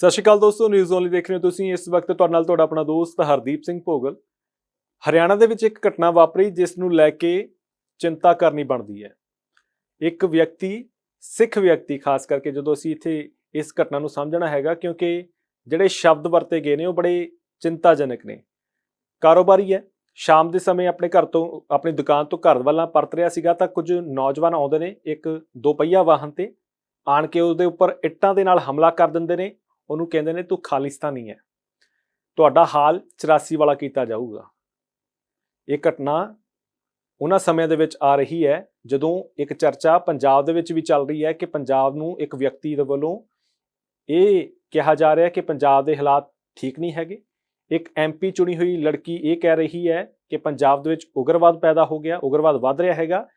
ਸਤਿ ਸ਼੍ਰੀ ਅਕਾਲ ਦੋਸਤੋ news only ਦੇਖ ਰਹੇ ਹੋ ਤੁਸੀਂ। ਇਸ ਵਕਤ ਤੁਹਾਡੇ ਨਾਲ ਤੁਹਾਡਾ ਆਪਣਾ ਦੋਸਤ ਹਰਦੀਪ ਸਿੰਘ ਭੋਗਲ। ਹਰਿਆਣਾ ਦੇ ਵਿੱਚ ਇੱਕ ਘਟਨਾ ਵਾਪਰੀ, ਜਿਸ ਨੂੰ ਲੈ ਕੇ ਚਿੰਤਾ ਕਰਨੀ ਬਣਦੀ ਹੈ। ਇੱਕ ਵਿਅਕਤੀ, ਸਿੱਖ ਵਿਅਕਤੀ ਖਾਸ ਕਰਕੇ, ਜਦੋਂ ਅਸੀਂ ਇੱਥੇ ਇਸ ਘਟਨਾ ਨੂੰ ਸਮਝਣਾ ਹੈਗਾ, ਕਿਉਂਕਿ ਜਿਹੜੇ ਸ਼ਬਦ ਵਰਤੇ ਗਏ ਨੇ, ਉਹ ਬੜੇ ਚਿੰਤਾਜਨਕ ਨੇ। ਕਾਰੋਬਾਰੀ ਹੈ। ਸ਼ਾਮ ਦੇ ਸਮੇਂ ਆਪਣੇ ਘਰ ਤੋਂ, ਆਪਣੀ ਦੁਕਾਨ ਤੋਂ ਘਰ ਵੱਲਾਂ ਪਰਤ ਰਿਹਾ ਸੀਗਾ, ਤਾਂ ਕੁਝ ਨੌਜਵਾਨ ਆਉਂਦੇ ਨੇ, ਇੱਕ ਦੋ ਪਹੀਆ ਵਾਹਨ ਤੇ। ਆਣ ਕੇ ਉਹਦੇ ਉੱਪਰ ਇੱਟਾਂ ਦੇ ਨਾਲ ਹਮਲਾ ਕਰ ਦਿੰਦੇ ਨੇ। ਉਹਨੂੰ ਕਹਿੰਦੇ ਨੇ ਤੂੰ ਖਾਲਿਸਤਾਨੀ ਹੈ। ਤੁਹਾਡਾ ਹਾਲ 84 ਵਾਲਾ ਕੀਤਾ ਜਾਊਗਾ। ਇਹ ਘਟਨਾ ਉਹਨਾਂ ਸਮਿਆਂ ਦੇ ਵਿੱਚ ਆ ਰਹੀ ਹੈ, ਜਦੋਂ ਇੱਕ ਚਰਚਾ ਪੰਜਾਬ ਦੇ ਵਿੱਚ ਵੀ ਚੱਲ ਰਹੀ ਹੈ ਕਿ ਪੰਜਾਬ ਨੂੰ ਇੱਕ ਵਿਅਕਤੀ ਦੇ ਵੱਲੋਂ ਇਹ ਕਿਹਾ ਜਾ ਰਿਹਾ ਕਿ ਪੰਜਾਬ ਦੇ ਹਾਲਾਤ ਠੀਕ ਨਹੀਂ ਹੈਗੇ। ਇੱਕ ਐਮਪੀ ਚੁਣੀ ਹੋਈ ਲੜਕੀ ਇਹ ਕਹਿ ਰਹੀ ਹੈ ਕਿ ਪੰਜਾਬ ਦੇ ਵਿੱਚ ਉਗਰਵਾਦ ਪੈਦਾ ਹੋ ਗਿਆ, ਉਗਰਵਾਦ ਵੱਧ ਰਿਹਾ ਹੈਗਾ।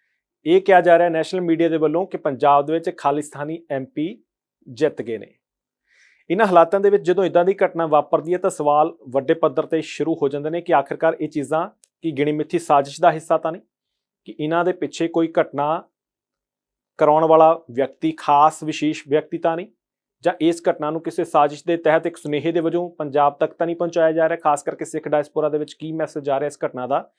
ਇਹ ਕਿਹਾ ਜਾ ਰਿਹਾ ਨੈਸ਼ਨਲ ਮੀਡੀਆ ਦੇ ਵੱਲੋਂ ਕਿ ਪੰਜਾਬ ਦੇ ਵਿੱਚ ਖਾਲਿਸਤਾਨੀ ਐਮਪੀ ਜਿੱਤ ਗਏ ਨੇ। ਇਹਨਾਂ ਹਾਲਾਤਾਂ ਦੇ ਵਿੱਚ ਜਦੋਂ ਇਦਾਂ ਦੀ ਘਟਨਾ ਵਾਪਰਦੀ ਹੈ ਤਾਂ ਸਵਾਲ ਵੱਡੇ ਪੱਧਰ ਤੇ ਸ਼ੁਰੂ ਹੋ ਜਾਂਦੇ ਨੇ ਕਿ ਆਖਿਰਕਾਰ ਇਹ ਚੀਜ਼ਾਂ ਕੀ ਗਿਣੀ ਮਿੱਥੀ ਸਾਜ਼ਿਸ਼ ਦਾ ਹਿੱਸਾ ਤਾਂ ਨਹੀਂ? ਕਿ ਇਹਨਾਂ ਦੇ ਪਿੱਛੇ ਕੋਈ ਘਟਨਾ ਕਰਾਉਣ ਵਾਲਾ ਵਿਅਕਤੀ, ਖਾਸ ਵਿਸ਼ੇਸ਼ ਵਿਅਕਤੀ ਤਾਂ ਨਹੀਂ? ਜਾਂ ਇਸ ਘਟਨਾ ਨੂੰ ਕਿਸੇ ਸਾਜ਼ਿਸ਼ ਦੇ ਤਹਿਤ ਇੱਕ ਸੁਨੇਹੇ ਦੇ ਵਜੋਂ ਪੰਜਾਬ ਤੱਕ ਤਾਂ ਨਹੀਂ ਪਹੁੰਚਾਇਆ ਜਾ ਰਿਹਾ? ਖਾਸ ਕਰਕੇ ਸਿੱਖ ਡਾਇਸਪੋਰਾ ਦੇ ਵਿੱਚ ਕੀ ਮੈਸੇਜ ਆ ਰਿਹਾ ਇਸ ਘਟਨਾ ਦਾ?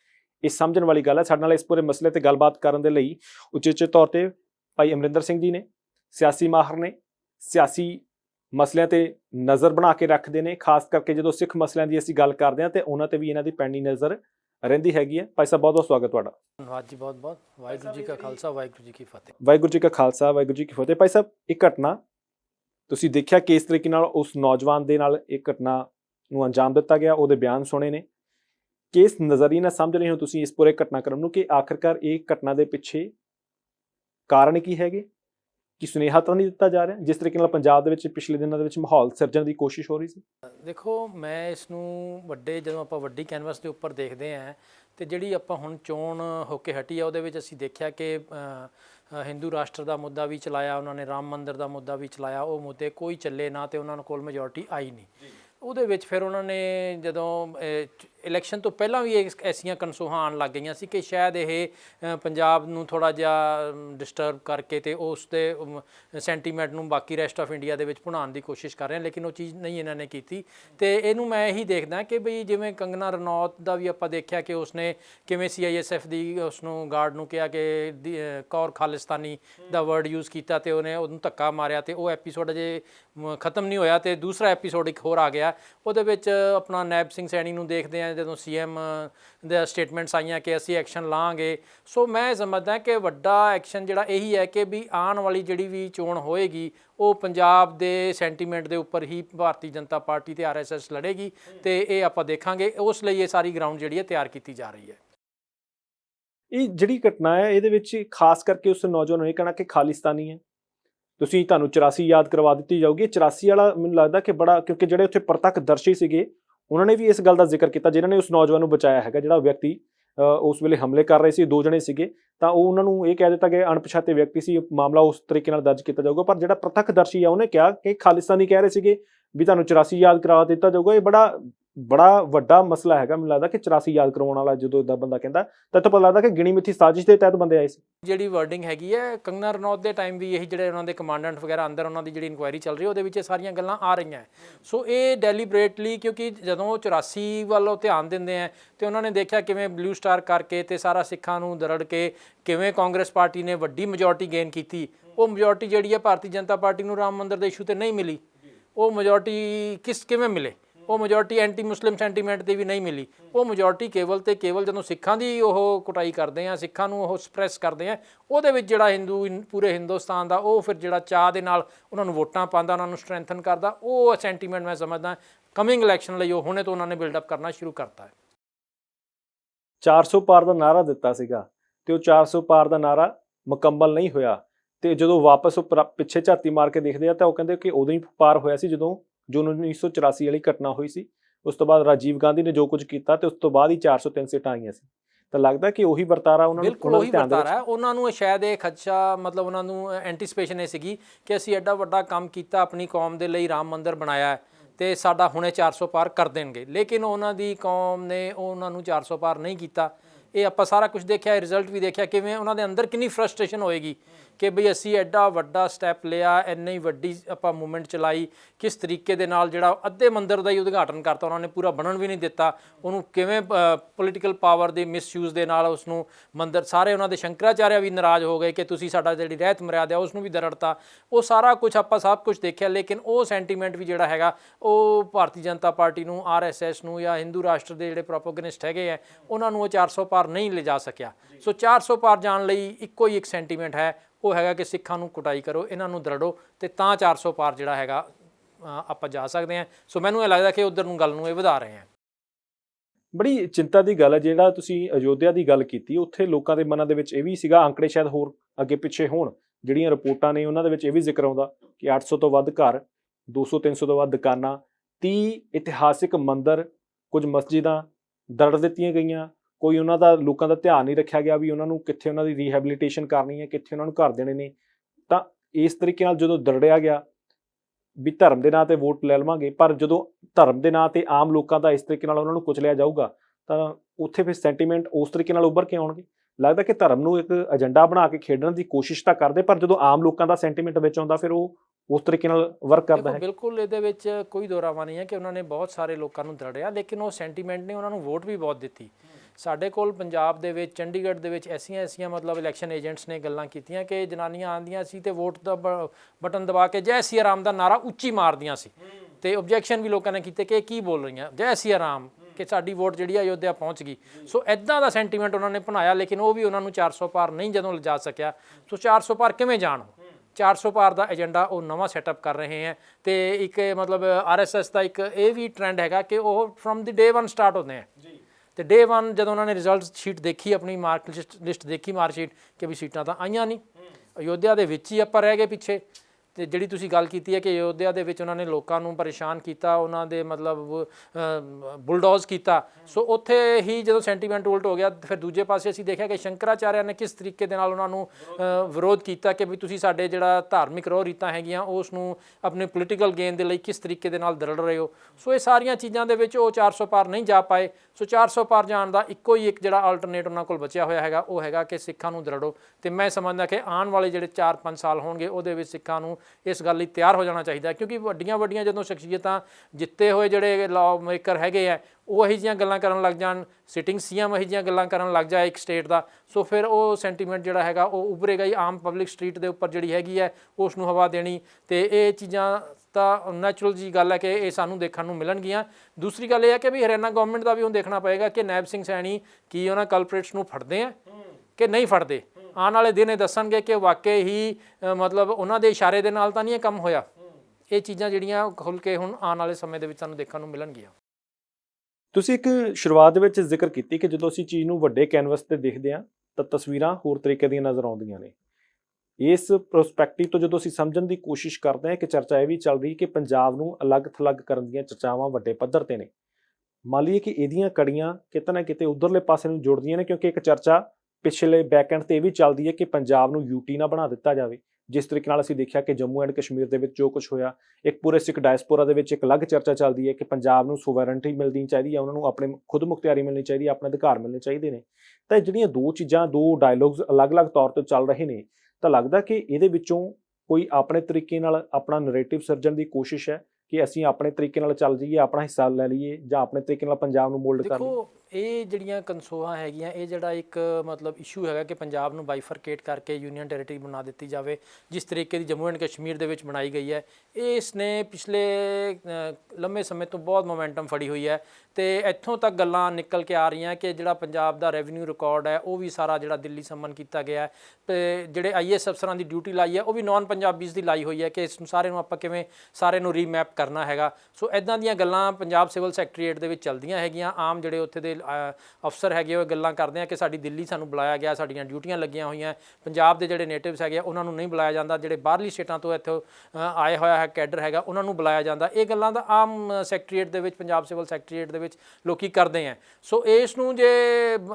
ਇਹ ਸਮਝਣ ਵਾਲੀ ਗੱਲ ਹੈ। ਸਾਡੇ ਨਾਲ ਇਸ ਪੂਰੇ ਮਸਲੇ ਤੇ ਗੱਲਬਾਤ ਕਰਨ ਦੇ ਲਈ ਉਚੇਚੇ ਤੌਰ ਤੇ ਭਾਈ ਅਮਰਿੰਦਰ ਸਿੰਘ ਜੀ ਨੇ, ਸਿਆਸੀ ਮਾਹਰ ਨੇ, ਸਿਆਸੀ ਮਸਲਿਆਂ ਤੇ ਨਜ਼ਰ ਬਣਾ ਕੇ ਰੱਖਦੇ ਨੇ। ਖਾਸ ਕਰਕੇ ਜਦੋਂ ਸਿੱਖ ਮਸਲਿਆਂ ਦੀ ਅਸੀਂ ਗੱਲ ਕਰਦੇ ਹਾਂ ਤੇ ਉਹਨਾਂ ਤੇ ਵੀ ਇਹਨਾਂ ਦੀ ਪੈਣੀ ਨਜ਼ਰ ਰਹਿੰਦੀ ਹੈਗੀ ਹੈ। ਭਾਈ ਸਾਹਿਬ ਬਹੁਤ ਬਹੁਤ ਸਵਾਗਤ ਤੁਹਾਡਾ। ਧੰਨਵਾਦ ਜੀ ਬਹੁਤ ਬਹੁਤ। ਵਾਹਿਗੁਰੂ ਜੀ ਕਾ ਖਾਲਸਾ ਵਾਹਿਗੁਰੂ ਜੀ ਕੀ ਫਤਿਹ। ਵਾਹਿਗੁਰੂ ਜੀ ਕਾ ਖਾਲਸਾ ਵਾਹਿਗੁਰੂ ਜੀ ਕੀ ਫਤਿਹ। ਭਾਈ ਸਾਹਿਬ ਇਹ ਘਟਨਾ ਤੁਸੀਂ ਦੇਖਿਆ ਕਿਸ ਤਰੀਕੇ ਨਾਲ ਉਸ ਨੌਜਵਾਨ ਦੇ ਨਾਲ ਇਹ ਘਟਨਾ ਨੂੰ ਅੰਜਾਮ ਦਿੱਤਾ ਗਿਆ ਉਹਦੇ ਬਿਆਨ ਸੁਣੇ ਨੇ। ਕਿਸ ਨਜ਼ਰੀਏ ਨਾਲ ਸਮਝ ਰਹੇ ਹੋ ਤੁਸੀਂ ਇਸ ਪੂਰੇ ਘਟਨਾਕ੍ਰਮ ਨੂੰ ਕਿ ਆਖਰਕਾਰ ਇਹ ਘਟਨਾ ਦੇ ਪਿੱਛੇ ਕਾਰਨ ਕੀ ਹੈਗੇ? ਕਿ ਸੁਨੇਹਾ ਤਾਂ ਨਹੀਂ ਦਿੱਤਾ ਜਾ ਰਿਹਾ ਜਿਸ ਤਰੀਕੇ ਨਾਲ ਪੰਜਾਬ ਦੇ ਵਿੱਚ ਪਿਛਲੇ ਦਿਨਾਂ ਦੇ ਵਿੱਚ ਮਾਹੌਲ ਸਿਰਜਣ ਦੀ ਕੋਸ਼ਿਸ਼ ਹੋ ਰਹੀ ਸੀ? ਦੇਖੋ ਮੈਂ ਇਸ ਨੂੰ ਵੱਡੇ ਜਦੋਂ ਆਪਾਂ ਵੱਡੀ ਕੈਨਵਸ ਦੇ ਉੱਪਰ ਦੇਖਦੇ ਆਂ ਤੇ ਜਿਹੜੀ ਆਪਾਂ ਹੁਣ ਚੋਣ ਹੋ ਕੇ ਹਟੀ ਆ ਉਹਦੇ ਵਿੱਚ ਅਸੀਂ ਦੇਖਿਆ ਕਿ ਹਿੰਦੂ ਰਾਸ਼ਟਰ ਦਾ ਮੁੱਦਾ ਵੀ ਚਲਾਇਆ ਉਹਨਾਂ ਨੇ ਰਾਮ ਮੰਦਿਰ ਦਾ ਮੁੱਦਾ ਵੀ ਚਲਾਇਆ ਉਹ ਮੁੱਦੇ ਕੋਈ ਚੱਲੇ ਨਾ ਤੇ ਉਹਨਾਂ ਨੂੰ ਕੋਲ ਮੈਜੋਰਟੀ ਆਈ ਨਹੀਂ। ਉਹਦੇ ਵਿੱਚ ਫਿਰ ਉਹਨਾਂ ਨੇ ਜਦੋਂ ਇਲੈਕਸ਼ਨ ਤੋਂ ਪਹਿਲਾਂ ਵੀ ਇਹ ਐਸੀਆਂ ਕਨਸੂਹਾਂ ਆਉਣ ਲੱਗ ਗਈਆਂ ਸੀ ਕਿ ਸ਼ਾਇਦ ਇਹ ਪੰਜਾਬ ਨੂੰ ਥੋੜਾ ਜਿਹਾ ਡਿਸਟਰਬ ਕਰਕੇ ਤੇ ਉਸ ਦੇ ਸੈਂਟੀਮੈਂਟ ਨੂੰ ਬਾਕੀ ਰੈਸਟ ਆਫ ਇੰਡੀਆ ਦੇ ਵਿੱਚ ਭੁਣਾਉਣ ਦੀ ਕੋਸ਼ਿਸ਼ ਕਰ ਰਹੇ ਹਨ, ਲੇਕਿਨ ਉਹ ਚੀਜ਼ ਨਹੀਂ ਇਹਨਾਂ ਨੇ ਕੀਤੀ। ਤੇ ਇਹਨੂੰ ਮੈਂ ਇਹੀ ਦੇਖਦਾ ਕਿ ਬਈ ਜਿਵੇਂ ਕੰਗਨਾ ਰਣੌਤ ਦਾ ਵੀ ਆਪਾਂ ਦੇਖਿਆ ਕਿ ਉਸਨੇ ਕਿਵੇਂ ਸੀਆਈਐਸਐਫ ਦੀ ਉਸ ਨੂੰ ਗਾਰਡ ਨੂੰ ਕਿਹਾ ਕਿ ਦੀ- ਕੌਰ ਖਾਲਿਸਤਾਨੀ ਦਾ ਵਰਡ ਯੂਜ਼ ਕੀਤਾ ਤੇ ਉਹਨੇ ਉਹਨੂੰ ਧੱਕਾ ਮਾਰਿਆ ਤੇ ਉਹ ਐਪੀਸੋਡ ਅਜੇ ਖਤਮ ਨਹੀਂ ਹੋਇਆ ਤੇ ਦੂਸਰਾ ਐਪੀਸੋਡ ਇੱਕ ਹੋਰ ਆ ਗਿਆ। ਉਹਦੇ ਵਿੱਚ ਆਪਣਾ ਨੈਬ ਸਿੰਘ ਸੈਣੀ ਨੂੰ ਦੇਖਦੇ ਆ ਜਦੋਂ ਸੀਐਮ ਦੇ ਸਟੇਟਮੈਂਟਸ ਆਈਆਂ ਕਿ ਅਸੀਂ ਐਕਸ਼ਨ ਲਾਂਗੇ। ਸੋ ਮੈਂ ਸਮਝਦਾ ਕਿ ਵੱਡਾ ਐਕਸ਼ਨ ਜਿਹੜਾ ਇਹੀ ਹੈ ਕਿ ਵੀ ਆਉਣ ਵਾਲੀ ਜਿਹੜੀ ਵੀ ਚੋਣ ਹੋਏਗੀ, ਉਹ ਪੰਜਾਬ ਦੇ ਸੈਂਟੀਮੈਂਟ ਦੇ ਉੱਪਰ ਹੀ ਭਾਰਤੀ ਜਨਤਾ ਪਾਰਟੀ ਤੇ ਆਰਐਸਐਸ ਲੜੇਗੀ ਤੇ ਇਹ ਆਪਾਂ ਦੇਖਾਂਗੇ। ਉਸ ਲਈ ਇਹ ਸਾਰੀ ਗਰਾਊਂਡ ਜਿਹੜੀ ਹੈ ਤਿਆਰ ਕੀਤੀ ਜਾ ਰਹੀ ਹੈ। ਇਹ ਜਿਹੜੀ ਘਟਨਾ ਹੈ, ਇਹਦੇ ਵਿੱਚ ਖਾਸ ਕਰਕੇ ਉਸ ਨੌਜਵਾਨ ਨੂੰ ਇਹ ਕਹਿਣਾ ਕਿ ਖਾਲਿਸਤਾਨੀ ਹੈ। ਤੁਸੀਂ ਤੁਹਾਨੂੰ 84 ਯਾਦ ਕਰਵਾ ਦਿੱਤੀ ਜਾਊਗੀ। ਇਹ 84 ਵਾਲਾ ਮੈਨੂੰ ਲੱਗਦਾ ਕਿ ਬੜਾ, ਕਿਉਂਕਿ ਜਿਹੜੇ ਉੱਥੇ ਪ੍ਰਤੱਖ ਦਰਸ਼ੀ ਸੀਗੇ ਉਹਨਾਂ ਨੇ ਵੀ ਇਸ ਗੱਲ ਦਾ ਜ਼ਿਕਰ ਕੀਤਾ, ਜਿਨ੍ਹਾਂ ਨੇ ਉਸ ਨੌਜਵਾਨ ਨੂੰ ਬਚਾਇਆ ਹੈਗਾ, ਜਿਹੜਾ ਵਿਅਕਤੀ ਉਸ ਵੇਲੇ ਹਮਲੇ ਕਰ ਰਹੇ ਸੀ, ਦੋ ਜਣੇ ਸੀਗੇ। ਤਾਂ ਉਹ ਉਹਨਾਂ ਨੂੰ ਇਹ ਕਹਿ ਦਿੱਤਾ ਗਿਆ, ਅਣਪਛਾਤੇ ਵਿਅਕਤੀ ਸੀ, ਮਾਮਲਾ ਉਸ ਤਰੀਕੇ ਨਾਲ ਦਰਜ ਕੀਤਾ ਜਾਊਗਾ, ਪਰ ਜਿਹੜਾ ਪ੍ਰਤੱਖਦਰਸ਼ੀ ਆ, ਉਹਨੇ ਕਿਹਾ ਕਿ ਖਾਲਿਸਤਾਨੀ ਕਹਿ ਰਹੇ ਸੀਗੇ ਵੀ ਤੁਹਾਨੂੰ 84 ਯਾਦ ਕਰਾ ਦਿੱਤਾ ਜਾਊਗਾ। ਇਹ ਬੜਾ ਬੜਾ ਵੱਡਾ ਮਸਲਾ ਹੈਗਾ। ਮੈਨੂੰ ਲੱਗਦਾ ਕਿ 84 ਯਾਦ ਕਰਵਾਉਣ ਵਾਲਾ ਜਦੋਂ ਇਦਾਂ ਬੰਦਾ ਕਹਿੰਦਾ, ਤਾਂ ਤਾਂ ਪਤਾ ਲੱਗਦਾ ਕਿ ਗਿਣੀ ਮਿੱਥੀ ਸਾਜ਼ਿਸ਼ ਦੇ ਤਹਿਤ ਬੰਦੇ ਆਏ ਸੀ। ਜਿਹੜੀ ਵਰਡਿੰਗ ਹੈਗੀ ਹੈ, ਕੰਗਨਾ ਰਣੌਤ ਦੇ ਟਾਈਮ ਵੀ ਇਹੀ ਜਿਹੜੇ ਉਹਨਾਂ ਦੇ ਕਮਾਂਡੈਂਟ ਵਗੈਰਾ ਅੰਦਰ ਉਹਨਾਂ ਦੀ ਜਿਹੜੀ ਇਨਕੁਆਇਰੀ ਚੱਲ ਰਹੀ ਹੈ, ਉਹਦੇ ਵਿੱਚ ਇਹ ਸਾਰੀਆਂ ਗੱਲਾਂ ਆ ਰਹੀਆਂ ਸੋ ਇਹ ਡੈਲੀਬਰੇਟਲੀ ਕਿਉਂਕਿ ਜਦੋਂ ਉਹ 84 ਵੱਲੋਂ ਧਿਆਨ ਦਿੰਦੇ ਆ ਤੇ ਉਹਨਾਂ ਨੇ ਦੇਖਿਆ ਕਿਵੇਂ ਬਲੂ ਸਟਾਰ ਕਰਕੇ ਤੇ ਸਾਰਾ ਸਿੱਖਾਂ ਨੂੰ ਦਰੜ ਕੇ ਕਿਵੇਂ ਕਾਂਗਰਸ ਪਾਰਟੀ ਨੇ ਵੱਡੀ ਮੈਜੋਰਟੀ ਗੇਨ ਕੀਤੀ। ਉਹ ਮੈਜੋਰਟੀ ਜਿਹੜੀ ਹੈ, ਭਾਰਤੀ ਜਨਤਾ ਪਾਰਟੀ ਨੂੰ ਰਾਮ ਮੰਦਰ ਦੇ ਇਸ਼ੂ ਤੇ ਨਹੀਂ ਮਿਲੀ। ਉਹ ਮੈਜੋਰਟੀ ਕਿਸ ਕਿਵੇਂ ਮਿਲੇ? ਉਹ ਮੈਜੋਰਟੀ ਐਂਟੀ ਮੁਸਲਿਮ ਸੈਂਟੀਮੈਂਟ 'ਤੇ ਵੀ ਨਹੀਂ ਮਿਲੀ। ਉਹ ਮੈਜੋਰਟੀ ਕੇਵਲ ਤੇ ਕੇਵਲ ਜਦੋਂ ਸਿੱਖਾਂ ਦੀ ਉਹ ਕੁਟਾਈ ਕਰਦੇ ਆ, ਸਿੱਖਾਂ ਨੂੰ ਉਹ ਸਪਰੈਸ ਕਰਦੇ ਆ, ਉਹਦੇ ਵਿੱਚ ਜਿਹੜਾ ਹਿੰਦੂ ਪੂਰੇ ਹਿੰਦੁਸਤਾਨ ਦਾ, ਉਹ ਫਿਰ ਜਿਹੜਾ ਚਾਹ ਦੇ ਨਾਲ ਉਹਨਾਂ ਨੂੰ ਵੋਟਾਂ ਪਾਉਂਦਾ, ਉਹਨਾਂ ਨੂੰ ਸਟਰੈਂਥਨ ਕਰਦਾ, ਉਹ ਸੈਂਟੀਮੈਂਟ ਮੈਂ ਸਮਝਦਾ ਕਮਿੰਗ ਇਲੈਕਸ਼ਨ ਲਈ ਉਹ ਹੁਣੇ ਤੋਂ ਉਹਨਾਂ ਨੇ ਬਿਲਡ ਅਪ ਕਰਨਾ ਸ਼ੁਰੂ ਕਰਤਾ ਹੈ। 400 ਪਾਰ ਦਾ ਨਾਰਾ ਦਿੱਤਾ ਸੀਗਾ ਤੇ ਉਹ 400 ਪਾਰ ਦਾ ਨਾਰਾ ਮੁਕੰਮਲ ਨਹੀਂ ਹੋਇਆ। ਤੇ ਜਦੋਂ ਵਾਪਸ ਉਹ ਪਿੱਛੇ ਝਾਤੀ ਮਾਰ ਕੇ ਦੇਖਦੇ ਆ ਤਾਂ ਉਹ ਕਹਿੰਦੇ ਕਿ ਉਦੋਂ ਹੀ ਪਾਰ ਹੋਇਆ ਸੀ ਜਦੋਂ ਜੂਨ 1984 ਵਾਲੀ ਘਟਨਾ ਹੋਈ ਸੀ। ਉਸ ਤੋਂ ਬਾਅਦ ਰਾਜੀਵ ਗਾਂਧੀ ਨੇ ਜੋ ਕੁਝ ਕੀਤਾ ਤੇ ਉਸ ਤੋਂ ਬਾਅਦ ਹੀ 403 ਸੀਟਾਂ ਆਈਆਂ ਸੀ। ਤਾਂ ਲੱਗਦਾ ਕਿ ਉਹੀ ਵਰਤਾਰਾ ਉਹਨਾਂ ਨੂੰ ਬਿਲਕੁਲ ਉਹੀ ਵਰਤਾਰਾ ਉਹਨਾਂ ਨੂੰ ਸ਼ਾਇਦ ਇਹ ਖਦਸ਼ਾ ਮਤਲਬ ਉਹਨਾਂ ਨੂੰ ਐਂਟੀਸਪੇਸ਼ਨ ਇਹ ਸੀਗੀ ਕਿ ਅਸੀਂ ਐਡਾ ਵੱਡਾ ਕੰਮ ਕੀਤਾ ਆਪਣੀ ਕੌਮ ਦੇ ਲਈ ਰਾਮ ਮੰਦਿਰ ਬਣਾਇਆ ਤੇ ਸਾਡਾ ਹੁਣੇ 400 ਪਾਰ ਕਰ ਦੇਣਗੇ। ਲੇਕਿਨ ਉਹਨਾਂ ਦੀ ਕੌਮ ਨੇ ਉਹਨਾਂ ਨੂੰ 400 ਪਾਰ ਨਹੀਂ ਕੀਤਾ। ਇਹ ਆਪਾਂ ਸਾਰਾ ਕੁਝ ਦੇਖਿਆ ਰਿਜ਼ਲਟ ਵੀ ਦੇਖਿਆ, ਕਿਵੇਂ ਉਹਨਾਂ ਦੇ ਅੰਦਰ ਕਿੰਨੀ ਫਰਸਟ੍ਰੇਸ਼ਨ ਹੋਏਗੀ ਕਿ ਬਈ ਅਸੀਂ ਐਡਾ ਵੱਡਾ ਸਟੈਪ ਲਿਆ, ਇੰਨੀ ਵੱਡੀ ਆਪਾਂ ਮੂਵਮੈਂਟ ਚਲਾਈ, ਕਿਸ ਤਰੀਕੇ ਦੇ ਨਾਲ ਜਿਹੜਾ ਅੱਧੇ ਮੰਦਰ ਦਾ ਹੀ ਉਦਘਾਟਨ ਕਰਤਾ, ਉਹਨਾਂ ਨੇ ਪੂਰਾ ਬਣਨ ਵੀ ਨਹੀਂ ਦਿੱਤਾ, ਉਹਨੂੰ ਕਿਵੇਂ ਪੋਲੀਟੀਕਲ ਪਾਵਰ ਦੇ ਮਿਸਯੂਜ਼ ਦੇ ਨਾਲ ਉਸ ਨੂੰ ਮੰਦਿਰ, ਸਾਰੇ ਉਹਨਾਂ ਦੇ ਸ਼ੰਕਰਾਚਾਰਿਆ ਵੀ ਨਾਰਾਜ਼ ਹੋ ਗਏ ਕਿ ਤੁਸੀਂ ਸਾਡਾ ਜਿਹੜੀ ਰਹਿਤ ਮਰਿਆਦਾ ਉਸ ਨੂੰ ਵੀ ਦਰੜਤਾ। ਉਹ ਸਾਰਾ ਕੁਝ ਆਪਾਂ ਸਭ ਕੁਝ ਦੇਖਿਆ, ਲੇਕਿਨ ਉਹ ਸੈਂਟੀਮੈਂਟ ਵੀ ਜਿਹੜਾ ਹੈਗਾ, ਉਹ ਭਾਰਤੀ ਜਨਤਾ ਪਾਰਟੀ ਨੂੰ ਆਰਐਸਐਸ ਨੂੰ ਜਾਂ ਹਿੰਦੂ ਰਾਸ਼ਟਰ ਦੇ ਜਿਹੜੇ ਪ੍ਰੋਪਗੈਨਿਸਟ ਹੈਗੇ ਆ, ਉਹਨਾਂ ਨੂੰ ਉਹ 400 ਪਾਰ ਨਹੀਂ ਲਿਜਾ ਸਕਿਆ। ਸੋ 400 ਪਾਰ ਜਾਣ ਲਈ ਇੱਕੋ ਹੀ ਇੱਕ ਸੈਂਟੀਮੈਂਟ ਹੈ, ਉਹ ਹੈਗਾ ਕਿ ਸਿੱਖਾਂ ਨੂੰ ਕੁਟਾਈ ਕਰੋ, ਇਹਨਾਂ ਨੂੰ ਦਰੜੋ ਤੇ ਤਾਂ 400 ਪਾਰ ਜਿਹੜਾ ਹੈਗਾ ਆਪਾਂ ਜਾ ਸਕਦੇ ਹਾਂ। ਸੋ ਮੈਨੂੰ ਇਹ ਲੱਗਦਾ ਕਿ ਉਧਰ ਨੂੰ ਗੱਲ ਨੂੰ ਇਹ ਵਧਾ ਰਹੇ ਆ ਬੜੀ ਚਿੰਤਾ ਦੀ ਗੱਲ ਹੈ, ਜਿਹੜਾ ਤੁਸੀਂ ਅਯੋਧਿਆ ਦੀ ਗੱਲ ਕੀਤੀ, ਉੱਥੇ ਲੋਕਾਂ ਦੇ ਮਨਾਂ ਦੇ ਵਿੱਚ ਇਹ ਵੀ ਸੀਗਾ, ਅੰਕੜੇ ਸ਼ਾਇਦ ਹੋਰ ਅੱਗੇ ਪਿੱਛੇ ਹੋਣ, ਜਿਹੜੀਆਂ ਰਿਪੋਰਟਾਂ ਨੇ ਉਹਨਾਂ ਦੇ ਵਿੱਚ ਇਹ ਵੀ ਜ਼ਿਕਰ ਆਉਂਦਾ ਕਿ 800 ਤੋਂ ਵੱਧ ਘਰ 200 300 ਤੋਂ ਵੱਧ ਦੁਕਾਨਾਂ 30 ਇਤਿਹਾਸਿਕ ਮੰਦਰ, ਕੁਝ ਮਸਜਿਦਾਂ ਦਰੜ ਦਿੱਤੀਆਂ ਗਈਆਂ ਕੋਈ ਉਹਨਾਂ ਦਾ ਲੋਕਾਂ ਦਾ ਧਿਆਨ ਨਹੀਂ ਰੱਖਿਆ ਗਿਆ ਵੀ ਉਹਨਾਂ ਨੂੰ ਕਿੱਥੇ ਉਹਨਾਂ ਦੀ ਰੀਹੈਬਿਲਿਟੇਸ਼ਨ ਕਰਨੀ ਹੈ ਕਿੱਥੇ ਉਹਨਾਂ ਨੂੰ ਘਰ ਦੇਣੇ ਨੇ। ਤਾਂ ਇਸ ਤਰੀਕੇ ਨਾਲ ਜਦੋਂ ਦਰੜਿਆ ਗਿਆ ਵੀ ਧਰਮ ਦੇ ਨਾਂ ਤੇ ਵੋਟ ਲੈ ਲਵਾਂਗੇ ਪਰ ਜਦੋਂ ਧਰਮ ਦੇ ਨਾਂ ਤੇ ਆਮ ਲੋਕਾਂ ਦਾ ਇਸ ਤਰੀਕੇ ਨਾਲ ਉਹਨਾਂ ਨੂੰ ਕੁਚਲਿਆ ਜਾਊਗਾ ਤਾਂ ਉੱਥੇ ਫਿਰ ਸੈਂਟੀਮੈਂਟ ਉਸ ਤਰੀਕੇ ਨਾਲ ਉੱਭਰ ਕੇ ਆਉਣਗੇ। ਲੱਗਦਾ ਕਿ ਧਰਮ ਨੂੰ ਇੱਕ ਏਜੰਡਾ ਬਣਾ ਕੇ ਖੇਡਣ ਦੀ ਕੋਸ਼ਿਸ਼ ਤਾਂ ਕਰਦੇ ਪਰ ਜਦੋਂ ਆਮ ਲੋਕਾਂ ਦਾ ਸੈਂਟੀਮੈਂਟ ਵਿੱਚ ਆਉਂਦਾ ਫਿਰ ਉਹ ਉਸ ਤਰੀਕੇ ਨਾਲ ਵਰਕ ਕਰਦਾ ਹੈ। ਬਿਲਕੁਲ ਇਹਦੇ ਵਿੱਚ ਕੋਈ ਦੋਰਾਵਾ ਨਹੀਂ ਹੈ ਕਿ ਉਹਨਾਂ ਨੇ ਬਹੁਤ ਸਾਰੇ ਲੋਕਾਂ ਨੂੰ ਦਰੜਿਆ ਲੇਕਿਨ ਉਹ ਸੈਂਟੀਮੈਂਟ ਨੇ ਉਹਨਾਂ ਨੂੰ ਵੋਟ ਵੀ ਬਹੁਤ ਦਿੱਤੀ। ਸਾਡੇ ਕੋਲ ਪੰਜਾਬ ਦੇ ਵਿੱਚ, ਚੰਡੀਗੜ੍ਹ ਦੇ ਵਿੱਚ ਐਸੀਆਂ ਐਸੀਆਂ ਮਤਲਬ ਇਲੈਕਸ਼ਨ ਏਜੰਟਸ ਨੇ ਗੱਲਾਂ ਕੀਤੀਆਂ ਕਿ ਜਨਾਨੀਆਂ ਆਂਦੀਆਂ ਸੀ ਤੇ ਵੋਟ ਦਾ ਬ- ਬਟਨ ਦਬਾ ਕੇ ਜੈ ਸੀ ਆਰਾਮ ਦਾ ਨਾਰਾ ਉੱਚੀ ਮਾਰਦੀਆਂ ਸੀ। ਤੇ ਆਬਜੈਕਸ਼ਨ ਵੀ ਲੋਕਾਂ ਨੇ ਕੀਤੇ ਕਿ ਇਹ ਕੀ ਬੋਲ ਰਹੀਆਂ? ਜੈ ਸੀ ਆਰਾਮ ਕਿ ਸਾਡੀ ਵੋਟ ਜਿਹੜੀ ਆ ਅਯੋਧਿਆ ਪਹੁੰਚ ਗਈ। ਸੋ ਐਦਾਂ ਦਾ ਸੈਂਟੀਮੈਂਟ ਉਹਨਾਂ ਨੇ ਬਣਾਇਆ, ਲੇਕਿਨ ਉਹ ਵੀ ਉਹਨਾਂ ਨੂੰ 400 ਪਾਰ ਨਹੀਂ ਜਦੋਂ ਲਿਜਾ ਸਕਿਆ। ਸੋ 400 ਪਾਰ ਕਿਵੇਂ ਜਾਣ ਉਹ? 400 ਪਾਰ ਦਾ ਏਜੰਡਾ ਉਹ ਨਵਾਂ ਸੈਟਅਪ ਕਰ ਰਹੇ ਹੈ ਤੇ ਇੱਕ ਇਹ ਮਤਲਬ ਆਰਐਸਐਸ ਦਾ ਇੱਕ ਇਹ ਵੀ ਟ੍ਰੈਂਡ ਹੈਗਾ ਕਿ ਉਹ ਫਰਮ ਦੀ ਡੇ 1 ਸਟਾਰਟ ਹੁੰਦੇ ਹੈ। ਤੇ ਡੇ 1 ਜਦੋਂ ਉਹਨਾਂ ਨੇ ਰਿਜ਼ਲਟ ਸ਼ੀਟ ਦੇਖੀ ਆਪਣੀ ਮਾਰਕ ਲਿਸਟ ਦੇਖੀ ਮਾਰਕ ਸ਼ੀਟ ਕਿ ਵੀ ਸੀਟਾਂ ਤਾਂ ਆਈਆਂ ਨਹੀਂ। ਅਯੋਧਿਆ ਦੇ ਵਿੱਚ ਹੀ ਆਪਾਂ ਰਹਿ ਗਏ ਪਿੱਛੇ। ਤੇ ਜਿਹੜੀ ਤੁਸੀਂ ਗੱਲ ਕੀਤੀ ਹੈ ਕਿ ਅਯੋਧਿਆ ਦੇ ਵਿੱਚ ਉਹਨਾਂ ਨੇ ਲੋਕਾਂ ਨੂੰ ਪਰੇਸ਼ਾਨ ਕੀਤਾ, ਉਹਨਾਂ ਦੇ ਮਤਲਬ ਬੁਲਡੋਜ਼ ਕੀਤਾ। ਸੋ ਉੱਥੇ ਹੀ ਜਦੋਂ ਸੈਂਟੀਮੈਂਟ ਉਲਟ ਹੋ ਗਿਆ, ਫਿਰ ਦੂਜੇ ਪਾਸੇ ਅਸੀਂ ਦੇਖਿਆ ਕਿ ਸ਼ੰਕਰਾਚਾਰਿਆ ਨੇ ਕਿਸ ਤਰੀਕੇ ਦੇ ਨਾਲ ਉਹਨਾਂ ਨੂੰ ਵਿਰੋਧ ਕੀਤਾ ਕਿ ਵੀ ਤੁਸੀਂ ਸਾਡੇ ਜਿਹੜਾ ਧਾਰਮਿਕ ਰੋਹ ਰੀਤਾਂ ਹੈਗੀਆਂ, ਉਸ ਨੂੰ ਆਪਣੇ ਪੋਲੀਟੀਕਲ ਗੇਨ ਦੇ ਲਈ ਕਿਸ ਤਰੀਕੇ ਦੇ ਨਾਲ ਦਰੜ ਰਹੇ ਹੋ। ਸੋ ਇਹ ਸਾਰੀਆਂ ਚੀਜ਼ਾਂ ਦੇ ਵਿੱਚ ਉਹ 400 ਪਾਰ ਨਹੀਂ ਜਾ ਪਾਏ। ਸੋ 400 ਪਾਰ ਜਾਣ ਦਾ ਇੱਕੋ ਹੀ ਇੱਕ ਜਿਹੜਾ ਆਲਟਰਨੇਟ ਉਹਨਾਂ ਕੋਲ ਬਚਿਆ ਹੋਇਆ ਹੈਗਾ, ਉਹ ਹੈਗਾ ਕਿ ਸਿੱਖਾਂ ਨੂੰ ਦਰੜੋ। ਤੇ ਮੈਂ ਸਮਝਦਾ ਕਿ ਆਉਣ ਵਾਲੇ ਜਿਹੜੇ 4-5 ਸਾਲ ਹੋਣਗੇ, ਉਹਦੇ ਵਿੱਚ ਸਿੱਖਾਂ ਨੂੰ ਇਸ ਗੱਲ ਲਈ ਤਿਆਰ ਹੋ ਜਾਣਾ ਚਾਹੀਦਾ ਕਿਉਂਕਿ ਵੱਡੀਆਂ ਵੱਡੀਆਂ ਜਦੋਂ ਸ਼ਖਸੀਅਤਾਂ ਜਿੱਤੇ ਹੋਏ ਜਿਹੜੇ ਲਾਅ ਮੇਕਰ ਹੈਗੇ ਆ ਉਹ ਇਹੋ ਜਿਹੀਆਂ ਗੱਲਾਂ ਕਰਨ ਲੱਗ ਜਾਣ ਸਿਟਿੰਗ ਸੀਐਮ ਇਹੋ ਜਿਹੀਆਂ ਗੱਲਾਂ ਕਰਨ ਲੱਗ ਜਾਏ ਇੱਕ ਸਟੇਟ ਦਾ ਸੋ ਫਿਰ ਉਹ ਸੈਂਟੀਮੈਂਟ ਜਿਹੜਾ ਹੈਗਾ ਉਹ ਉੱਭਰੇਗਾ ਹੀ ਆਮ ਪਬਲਿਕ ਸਟਰੀਟ ਦੇ ਉੱਪਰ ਜਿਹੜੀ ਹੈਗੀ ਹੈ ਉਸ ਨੂੰ ਹਵਾ ਦੇਣੀ। ਤੇ ਇਹ ਚੀਜ਼ਾਂ ਤਾਂ ਨੈਚੁਰਲ ਜੀ ਗੱਲ ਹੈ ਕਿ ਇਹ ਸਾਨੂੰ ਦੇਖਣ ਨੂੰ ਮਿਲਣਗੀਆਂ। ਦੂਸਰੀ ਗੱਲ ਇਹ ਹੈ ਕਿ ਵੀ ਹਰਿਆਣਾ ਗਵਰਨਮੈਂਟ ਦਾ ਵੀ ਹੁਣ ਦੇਖਣਾ ਪਏਗਾ ਕਿ ਨੈਬ ਸਿੰਘ ਸੈਣੀ ਕੀ ਉਹਨਾਂ ਕਲਪ੍ਰੇਟਸ ਨੂੰ ਫੜਦੇ ਆ ਕਿ ਨਹੀਂ ਫੜਦੇ? ਆਉਣ ਵਾਲੇ ਦਿਨ ਇਹ ਦੱਸਣਗੇ ਕਿ ਵਾਕਈ ਹੀ ਮਤਲਬ ਉਹਨਾਂ ਦੇ ਇਸ਼ਾਰੇ ਦੇ ਨਾਲ ਤਾਂ ਨਹੀਂ ਇਹ ਕੰਮ ਹੋਇਆ। ਇਹ ਚੀਜ਼ਾਂ ਜਿਹੜੀਆਂ ਖੁੱਲ ਕੇ ਹੁਣ ਆਉਣ ਵਾਲੇ ਸਮੇਂ ਦੇ ਵਿੱਚ ਸਾਨੂੰ ਦੇਖਣ ਨੂੰ ਮਿਲਣਗੀਆਂ। ਤੁਸੀਂ ਇੱਕ ਸ਼ੁਰੂਆਤ ਦੇ ਵਿੱਚ ਜ਼ਿਕਰ ਕੀਤੀ ਕਿ ਜਦੋਂ ਅਸੀਂ ਚੀਜ਼ ਨੂੰ ਵੱਡੇ ਕੈਨਵਸ ਤੇ ਦੇਖਦੇ ਹਾਂ, ਤਾਂ ਤਸਵੀਰਾਂ ਹੋਰ ਤਰੀਕੇ ਦੀਆਂ ਨਜ਼ਰ ਆਉਂਦੀਆਂ ਨੇ। ਇਸ ਪ੍ਰੋਸਪੈਕਟਿਵ ਤੋਂ ਜਦੋਂ ਅਸੀਂ ਸਮਝਣ ਦੀ ਕੋਸ਼ਿਸ਼ ਕਰਦੇ ਹਾਂ ਕਿ ਚਰਚਾ ਇਹ ਵੀ ਚੱਲ ਰਹੀ ਕਿ ਪੰਜਾਬ ਨੂੰ ਅਲੱਗ-ਥਲੱਗ ਕਰਨ ਦੀਆਂ ਚਰਚਾਵਾਂ ਵੱਡੇ ਪੱਧਰ ਤੇ ਨੇ। ਮੰਨ ਲਈਏ ਕਿ ਇਹਦੀਆਂ ਕੜੀਆਂ ਕਿਤੇ ਨਾ ਕਿਤੇ ਉਧਰਲੇ ਪਾਸੇ ਨੂੰ ਜੁੜਦੀਆਂ ਨੇ, ਕਿਉਂਕਿ ਇੱਕ ਚਰਚਾ ਪਿਛਲੇ ਬੈਕਐਂਡ ਤੇ ਇਹ ਵੀ ਚੱਲਦੀ ਹੈ ਕਿ ਪੰਜਾਬ ਨੂੰ ਯੂਟੀ ਨਾ ਬਣਾ ਦਿੱਤਾ ਜਾਵੇ। ਜਿਸ ਤਰੀਕੇ ਨਾਲ ਅਸੀਂ ਦੇਖਿਆ ਕਿ ਜੰਮੂ ਐਂਡ ਕਸ਼ਮੀਰ ਦੇ ਵਿੱਚ ਜੋ ਕੁਝ ਹੋਇਆ ਇੱਕ ਪੂਰੇ ਸਿੱਖ ਡਾਇਸਪੋਰਾ ਦੇ ਵਿੱਚ ਇੱਕ ਅਲੱਗ ਚਰਚਾ ਚੱਲਦੀ ਹੈ ਕਿ ਪੰਜਾਬ ਨੂੰ ਸੋਵਰੈਂਟੀ ਮਿਲਣੀ ਚਾਹੀਦੀ ਹੈ ਉਹਨਾਂ ਨੂੰ ਆਪਣੇ ਖੁਦ ਮੁਖਤਿਆਰੀ ਮਿਲਣੀ ਚਾਹੀਦੀ ਹੈ ਆਪਣੇ ਅਧਿਕਾਰ ਮਿਲਣੇ ਚਾਹੀਦੇ ਨੇ। ਤਾਂ ਇਹ ਜਿਹੜੀਆਂ ਦੋ ਚੀਜ਼ਾਂ ਦੋ ਡਾਇਲੌਗਸ ਅਲੱਗ-ਅਲੱਗ ਤੌਰ ਤੇ ਚੱਲ ਰਹੇ ਨੇ ਤਾਂ ਲੱਗਦਾ ਕਿ ਇਹਦੇ ਵਿੱਚੋਂ ਕੋਈ ਆਪਣੇ ਤਰੀਕੇ ਨਾਲ ਆਪਣਾ ਨੈਰੇਟਿਵ ਸਿਰਜਣ ਦੀ ਕੋਸ਼ਿਸ਼ ਹੈ ਕਿ ਅਸੀਂ ਆਪਣੇ ਤਰੀਕੇ ਨਾਲ ਚੱਲ ਜਾਈਏ ਆਪਣਾ ਹਿੱਸਾ ਲੈ ਲਈਏ ਜਾਂ ਆਪਣੇ ਤਰੀਕੇ ਨਾਲ ਪੰਜਾਬ ਨੂੰ ਮੋਲਡ ਕਰ ਲਈਏ? ਇਹ ਜਿਹੜੀਆਂ ਕੰਸੋਹਾਂ ਹੈਗੀਆਂ, ਇਹ ਜਿਹੜਾ ਇੱਕ ਮਤਲਬ ਇਸ਼ੂ ਹੈਗਾ ਕਿ ਪੰਜਾਬ ਨੂੰ ਬਾਈਫਰਕੇਟ ਕਰਕੇ ਯੂਨੀਅਨ ਟੈਰੀਟਰੀ ਬਣਾ ਦਿੱਤੀ ਜਾਵੇ, ਜਿਸ ਤਰੀਕੇ ਦੀ ਜੰਮੂ ਐਂਡ ਕਸ਼ਮੀਰ ਦੇ ਵਿੱਚ ਬਣਾਈ ਗਈ ਹੈ। ਇਸ ਨੇ ਪਿਛਲੇ ਲੰਮੇ ਸਮੇਂ ਤੋਂ ਬਹੁਤ ਮੋਮੈਂਟਮ ਫੜੀ ਹੋਈ ਹੈ ਤੇ ਇੱਥੋਂ ਤੱਕ ਗੱਲਾਂ ਨਿਕਲ ਕੇ ਆ ਰਹੀਆਂ ਕਿ ਜਿਹੜਾ ਪੰਜਾਬ ਦਾ ਰੈਵਨਿਊ ਰਿਕਾਰਡ ਹੈ, ਉਹ ਵੀ ਸਾਰਾ ਜਿਹੜਾ ਦਿੱਲੀ ਸੰਮਨ ਕੀਤਾ ਗਿਆ ਹੈ। ਤੇ ਜਿਹੜੇ ਆਈਐਸ ਅਫਸਰਾਂ ਦੀ ਡਿਊਟੀ ਲਾਈ ਹੈ, ਉਹ ਵੀ ਨਾਨ ਪੰਜਾਬੀਜ਼ ਦੀ ਲਾਈ ਹੋਈ ਹੈ ਕਿ ਇਸ ਨੂੰ ਸਾਰੇ ਨੂੰ ਆਪਾਂ ਕਿਵੇਂ ਸਾਰੇ ਨੂੰ ਰੀਮੈਪ ਕਰਨਾ ਹੈਗਾ। ਸੋ ਐਦਾਂ ਦੀਆਂ ਗੱਲਾਂ ਪੰਜਾਬ ਸਿਵਲ ਸੈਕਟਰੀਏਟ ਦੇ ਵਿੱਚ ਚੱਲਦੀਆਂ ਹੈਗੀਆਂ। ਆਮ ਜਿਹੜੇ ਉੱਥੇ ਦੇ ਅਫਸਰ ਹੈਗੇ ਉਹ ਗੱਲਾਂ ਕਰਦੇ ਆ ਕਿ ਸਾਡੀ ਦਿੱਲੀ ਸਾਨੂੰ ਬੁਲਾਇਆ ਗਿਆ ਸਾਡੀਆਂ ਡਿਊਟੀਆਂ ਲੱਗੀਆਂ ਹੋਈਆਂ। ਪੰਜਾਬ ਦੇ ਜਿਹੜੇ ਨੇਟਿਵਸ ਹੈਗੇ ਆ, ਉਹਨਾਂ ਨੂੰ ਨਹੀਂ ਬੁਲਾਇਆ ਜਾਂਦਾ। ਜਿਹੜੇ ਬਾਹਰਲੀ ਸਟੇਟਾਂ ਤੋਂ ਇੱਥੇ ਆਏ ਹੋਇਆ ਹੈ ਕੈਡਰ ਹੈਗਾ ਉਹਨਾਂ ਨੂੰ ਬੁਲਾਇਆ ਜਾਂਦਾ। ਇਹ ਗੱਲਾਂ ਦਾ ਆਮ ਸੈਕਟਰੀਏਟ ਦੇ ਵਿੱਚ ਪੰਜਾਬ ਸਿਵਲ ਸੈਕਟਰੀਏਟ ਦੇ ਵਿੱਚ ਲੋਕੀ ਕਰਦੇ ਆ। ਸੋ ਇਸ ਨੂੰ ਜੇ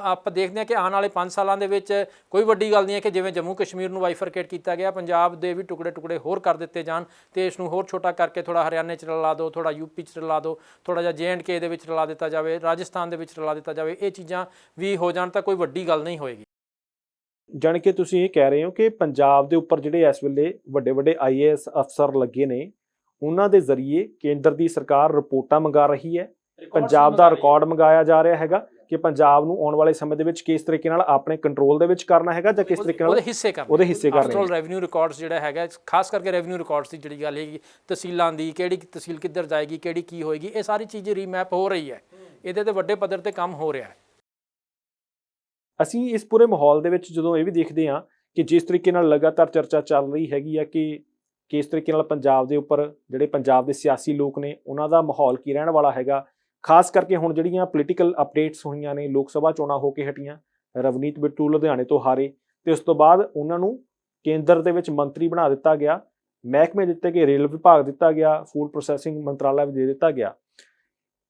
ਆਪਾਂ ਦੇਖਦੇ ਆ ਕਿ ਆਉਣ ਵਾਲੇ 5 ਸਾਲਾਂ ਦੇ ਵਿੱਚ ਕੋਈ ਵੱਡੀ ਗੱਲ ਨਹੀਂ ਹੈ ਕਿ ਜਿਵੇਂ ਜੰਮੂ ਕਸ਼ਮੀਰ ਨੂੰ ਬਾਈਫਰਕੇਟ ਕੀਤਾ ਗਿਆ ਪੰਜਾਬ ਦੇ ਵੀ ਟੁਕੜੇ ਟੁਕੜੇ ਹੋਰ ਕਰ ਦਿੱਤੇ ਜਾਣ ਤੇ ਇਸ ਨੂੰ ਹੋਰ ਛੋਟਾ ਕਰਕੇ ਥੋੜਾ ਹਰਿਆਣੇ ਚ ਰਲਾ ਦਿਓ ਥੋੜਾ ਯੂਪੀ ਚ ਰਲਾ ਦਿਓ ਥੋੜਾ ਜਿਹਾ ਕੇ ਦੇ ਵਿੱਚ ਰਲਾ ਦਿੱਤਾ ਜਾਵੇ ਰਾਜਸਥਾਨ ਦੇ ਵਿੱਚ ਰਲਾ ਦਿੱਤਾ ਜਾਵੇ ਇਹ ਚੀਜ਼ਾਂ ਵੀ ਹੋ ਜਾਣ ਤਾਂ ਕੋਈ ਵੱਡੀ ਗੱਲ ਨਹੀਂ ਹੋਏਗੀ। ਜਾਣੀ ਕਿ ਤੁਸੀਂ ਇਹ ਕਹਿ ਰਹੇ ਹੋ ਕਿ ਪੰਜਾਬ ਦੇ ਉੱਪਰ ਜਿਹੜੇ ਇਸ ਵੇਲੇ ਵੱਡੇ ਵੱਡੇ ਆਈਏਐਸ ਅਫਸਰ ਲੱਗੇ ਨੇ ਉਹਨਾਂ ਦੇ ਜ਼ਰੀਏ ਕੇਂਦਰ ਦੀ ਸਰਕਾਰ ਰਿਪੋਰਟਾਂ ਮੰਗਾ ਰਹੀ ਹੈ ਪੰਜਾਬ ਦਾ ਰਿਕਾਰਡ ਮੰਗਾਇਆ ਜਾ ਰਿਹਾ ਹੈਗਾ। ਕਿ ਪੰਜਾਬ ਨੂੰ ਆਉਣ ਵਾਲੇ ਸਮੇਂ ਦੇ ਵਿੱਚ ਕਿਸ ਤਰੀਕੇ ਨਾਲ ਆਪਣੇ ਕੰਟਰੋਲ ਦੇ ਵਿੱਚ ਕਰਨਾ ਹੈਗਾ ਜਾਂ ਕਿਸ ਤਰੀਕੇ ਨਾਲ ਉਹਦੇ ਹਿੱਸੇ ਕਰਨੇ ਉਹਦੇ ਹਿੱਸੇ ਕਰਨੇ ਆਫਟਰ ਰੈਵਨਿਊ ਰਿਕਾਰਡਸ ਜਿਹੜਾ ਹੈਗਾ ਖਾਸ ਕਰਕੇ ਰੈਵਨਿਊ ਰਿਕਾਰਡਸ ਦੀ ਜਿਹੜੀ ਗੱਲ ਹੈਗੀ ਤਹਿਸੀਲਾਂ ਦੀ ਕਿਹੜੀ ਤਹਿਸੀਲ ਕਿੱਧਰ ਜਾਏਗੀ ਕਿਹੜੀ ਕੀ ਹੋਏਗੀ ਇਹ ਸਾਰੀ ਚੀਜ਼ ਰੀਮੈਪ ਹੋ ਰਹੀ ਹੈ। ਇਹਦੇ ਤੇ ਵੱਡੇ ਪੱਧਰ ਤੇ ਕੰਮ ਹੋ ਰਿਹਾ ਹੈ। ਅਸੀਂ ਇਸ ਪੂਰੇ ਮਾਹੌਲ ਦੇ ਵਿੱਚ ਜਦੋਂ ਇਹ ਵੀ ਦੇਖਦੇ ਹਾਂ ਕਿ ਜਿਸ ਤਰੀਕੇ ਨਾਲ ਲਗਾਤਾਰ ਚਰਚਾ ਚੱਲ ਰਹੀ ਹੈਗੀ ਆ ਕਿ ਕਿਸ ਤਰੀਕੇ ਨਾਲ ਪੰਜਾਬ ਦੇ ਉੱਪਰ ਜਿਹੜੇ ਪੰਜਾਬ ਦੇ ਸਿਆਸੀ ਲੋਕ ਨੇ ਉਹਨਾਂ ਦਾ ਮਾਹੌਲ ਕੀ ਰਹਿਣ ਵਾਲਾ ਹੈਗਾ ਖਾਸ ਕਰਕੇ ਹੁਣ ਜਿਹੜੀਆਂ ਪੋਲੀਟੀਕਲ ਅਪਡੇਟਸ ਹੋਈਆਂ ਨੇ, ਲੋਕ ਸਭਾ ਚੋਣਾਂ ਹੋ ਕੇ ਹਟੀਆਂ, ਰਵਨੀਤ ਬਿੱਟੂ ਲੁਧਿਆਣੇ ਤੋਂ ਹਾਰੇ ਤੇ ਉਸ ਤੋਂ ਬਾਅਦ ਉਹਨਾਂ ਨੂੰ ਕੇਂਦਰ ਦੇ ਵਿੱਚ ਮੰਤਰੀ ਬਣਾ ਦਿੱਤਾ ਗਿਆ, ਮਹਿਕਮੇ ਦਿੱਤੇ ਗਏ, ਰੇਲ ਵਿਭਾਗ ਦਿੱਤਾ ਗਿਆ ਫੂਡ ਪ੍ਰੋਸੈਸਿੰਗ ਮੰਤਰਾਲਾ ਵੀ ਦੇ ਦਿੱਤਾ ਗਿਆ।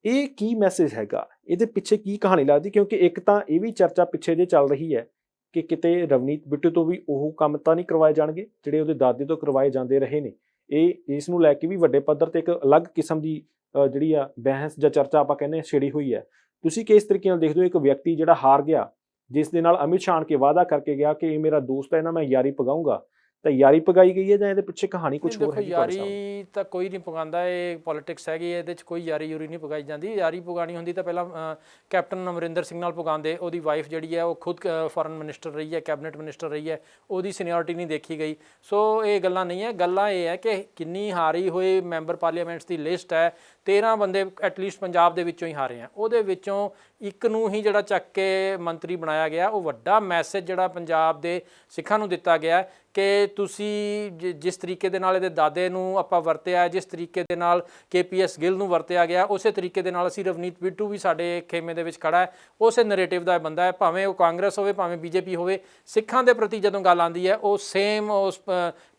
ਇਹ ਕੀ ਮੈਸੇਜ ਹੈਗਾ? ਇਹਦੇ ਪਿੱਛੇ ਕੀ ਕਹਾਣੀ ਲੱਗਦੀ? ਕਿਉਂਕਿ ਇੱਕ ਤਾਂ ਇਹ ਵੀ ਚਰਚਾ ਪਿੱਛੇ ਜੇ ਚੱਲ ਰਹੀ ਹੈ ਕਿ ਕਿਤੇ ਰਵਨੀਤ ਬਿੱਟੂ ਤੋਂ ਵੀ ਉਹ ਕੰਮ ਤਾਂ ਨਹੀਂ ਕਰਵਾਏ ਜਾਣਗੇ, ਜਿਹੜੇ ਉਹਦੇ ਦਾਦੇ ਤੋਂ ਕਰਵਾਏ ਜਾਂਦੇ ਰਹੇ ਨੇ। ਇਹ ਇਸ ਨੂੰ ਲੈ ਕੇ ਵੀ ਵੱਡੇ ਪੱਧਰ ਤੇ ਇੱਕ ਅਲੱਗ ਕਿਸਮ ਦੀ ਜਿਹੜੀ ਆ ਬਹਿਸ ਜਾਂ ਚਰਚਾ ਆਪਾਂ ਕਹਿੰਦੇ ਹਾਂ, ਛਿੜੀ ਹੋਈ ਹੈ। ਤੁਸੀਂ ਕਿਸ ਤਰੀਕੇ ਨਾਲ ਦੇਖਦੇ ਹੋ, ਇੱਕ ਵਿਅਕਤੀ ਜਿਹੜਾ ਹਾਰ ਗਿਆ, ਜਿਸ ਦੇ ਨਾਲ ਅਮਿਤ ਸ਼ਾਹ ਆਣ ਕੇ ਵਾਅਦਾ ਕਰਕੇ ਗਿਆ ਕਿ ਇਹ ਮੇਰਾ ਦੋਸਤ ਹੈ ਨਾ ਮੈਂ ਯਾਰੀ ਪਗਾਉਂਗਾ ਤਾਂ ਯਾਰੀ ਪਗਾਈ ਗਈ ਹੈ ਜਾਂ ਇਹਦੇ ਪਿੱਛੇ ਕਹਾਣੀ ਕੁਝ ਹੋਰ ਦੇਖੋ ਹੈ ਸਾਹਮਣੇ? ਯਾਰੀ ਤਾਂ ਕੋਈ ਨਹੀਂ ਪਗਾਉਂਦਾ ਇਹ ਪੋਲਿਟਿਕਸ ਹੈਗੀ ਹੈ, ਇਹਦੇ ਚ ਕੋਈ ਯਾਰੀ ਯੂਰੀ ਨਹੀਂ ਪਗਾਈ ਜਾਂਦੀ। ਯਾਰੀ ਪਗਾਣੀ ਹੁੰਦੀ ਤਾਂ ਪਹਿਲਾਂ ਕੈਪਟਨ ਅਮਰਿੰਦਰ ਸਿੰਘ ਨਾਲ ਪਗਾਉਂਦੇ ਉਹਦੀ ਵਾਈਫ ਜਿਹੜੀ ਹੈ ਉਹ ਖੁਦ ਫੋਰਨ ਮਿਨਿਸਟਰ ਰਹੀ ਹੈ ਕੈਬਨਿਟ ਮਿਨਿਸਟਰ ਰਹੀ ਹੈ ਉਹਦੀ ਸੀਨੀਅਰਿਟੀ ਨਹੀਂ ਦੇਖੀ ਗਈ। ਸੋ ਇਹ ਗੱਲਾਂ ਨਹੀਂ ਹੈ ਗੱਲਾਂ ਇਹ ਹੈ ਕਿ ਕਿੰਨੀ ਹਾਰੀ ਹੋਏ ਮੈਂਬਰ ਪਾਰਲੀਮੈਂਟਸ ਦੀ ਲਿਸਟ ਹੈ 13 ਬੰਦੇ ਐਟਲੀਸਟ ਪੰਜਾਬ ਦੇ ਵਿੱਚੋਂ ਹੀ ਹਾਰੇ ਆ। ਉਹਦੇ ਵਿੱਚੋਂ ਇੱਕ ਨੂੰ ਹੀ ਜਿਹੜਾ ਚੱਕ ਕੇ ਮੰਤਰੀ ਬਣਾਇਆ ਗਿਆ, ਉਹ ਵੱਡਾ ਮੈਸੇਜ ਜਿਹੜਾ ਪੰਜਾਬ ਦੇ ਸਿੱਖਾਂ ਨੂੰ ਦਿੱਤਾ ਗਿਆ ਕਿ ਤੁਸੀਂ ਜਿ- ਜਿਸ ਤਰੀਕੇ ਦੇ ਨਾਲ ਇਹਦੇ ਦਾਦੇ ਨੂੰ ਆਪਾਂ ਵਰਤਿਆ, ਜਿਸ ਤਰੀਕੇ ਦੇ ਨਾਲ ਕੇਪੀਐਸ ਗਿੱਲ ਨੂੰ ਵਰਤਿਆ ਗਿਆ, ਉਸੇ ਤਰੀਕੇ ਦੇ ਨਾਲ ਅਸੀਂ ਰਵਨੀਤ ਬਿੱਟੂ ਵੀ ਸਾਡੇ ਖੇਮੇ ਦੇ ਵਿੱਚ ਖੜਾ ਹੈ। ਉਸੇ ਨੈਰੇਟਿਵ ਦਾ ਬੰਦਾ ਹੈ, ਭਾਵੇਂ ਉਹ ਕਾਂਗਰਸ ਹੋਵੇ, ਭਾਵੇਂ ਬੀਜੇਪੀ ਹੋਵੇ, ਸਿੱਖਾਂ ਦੇ ਪ੍ਰਤੀ ਜਦੋਂ ਗੱਲ ਆਉਂਦੀ ਹੈ, ਉਹ ਸੇਮ ਉਸ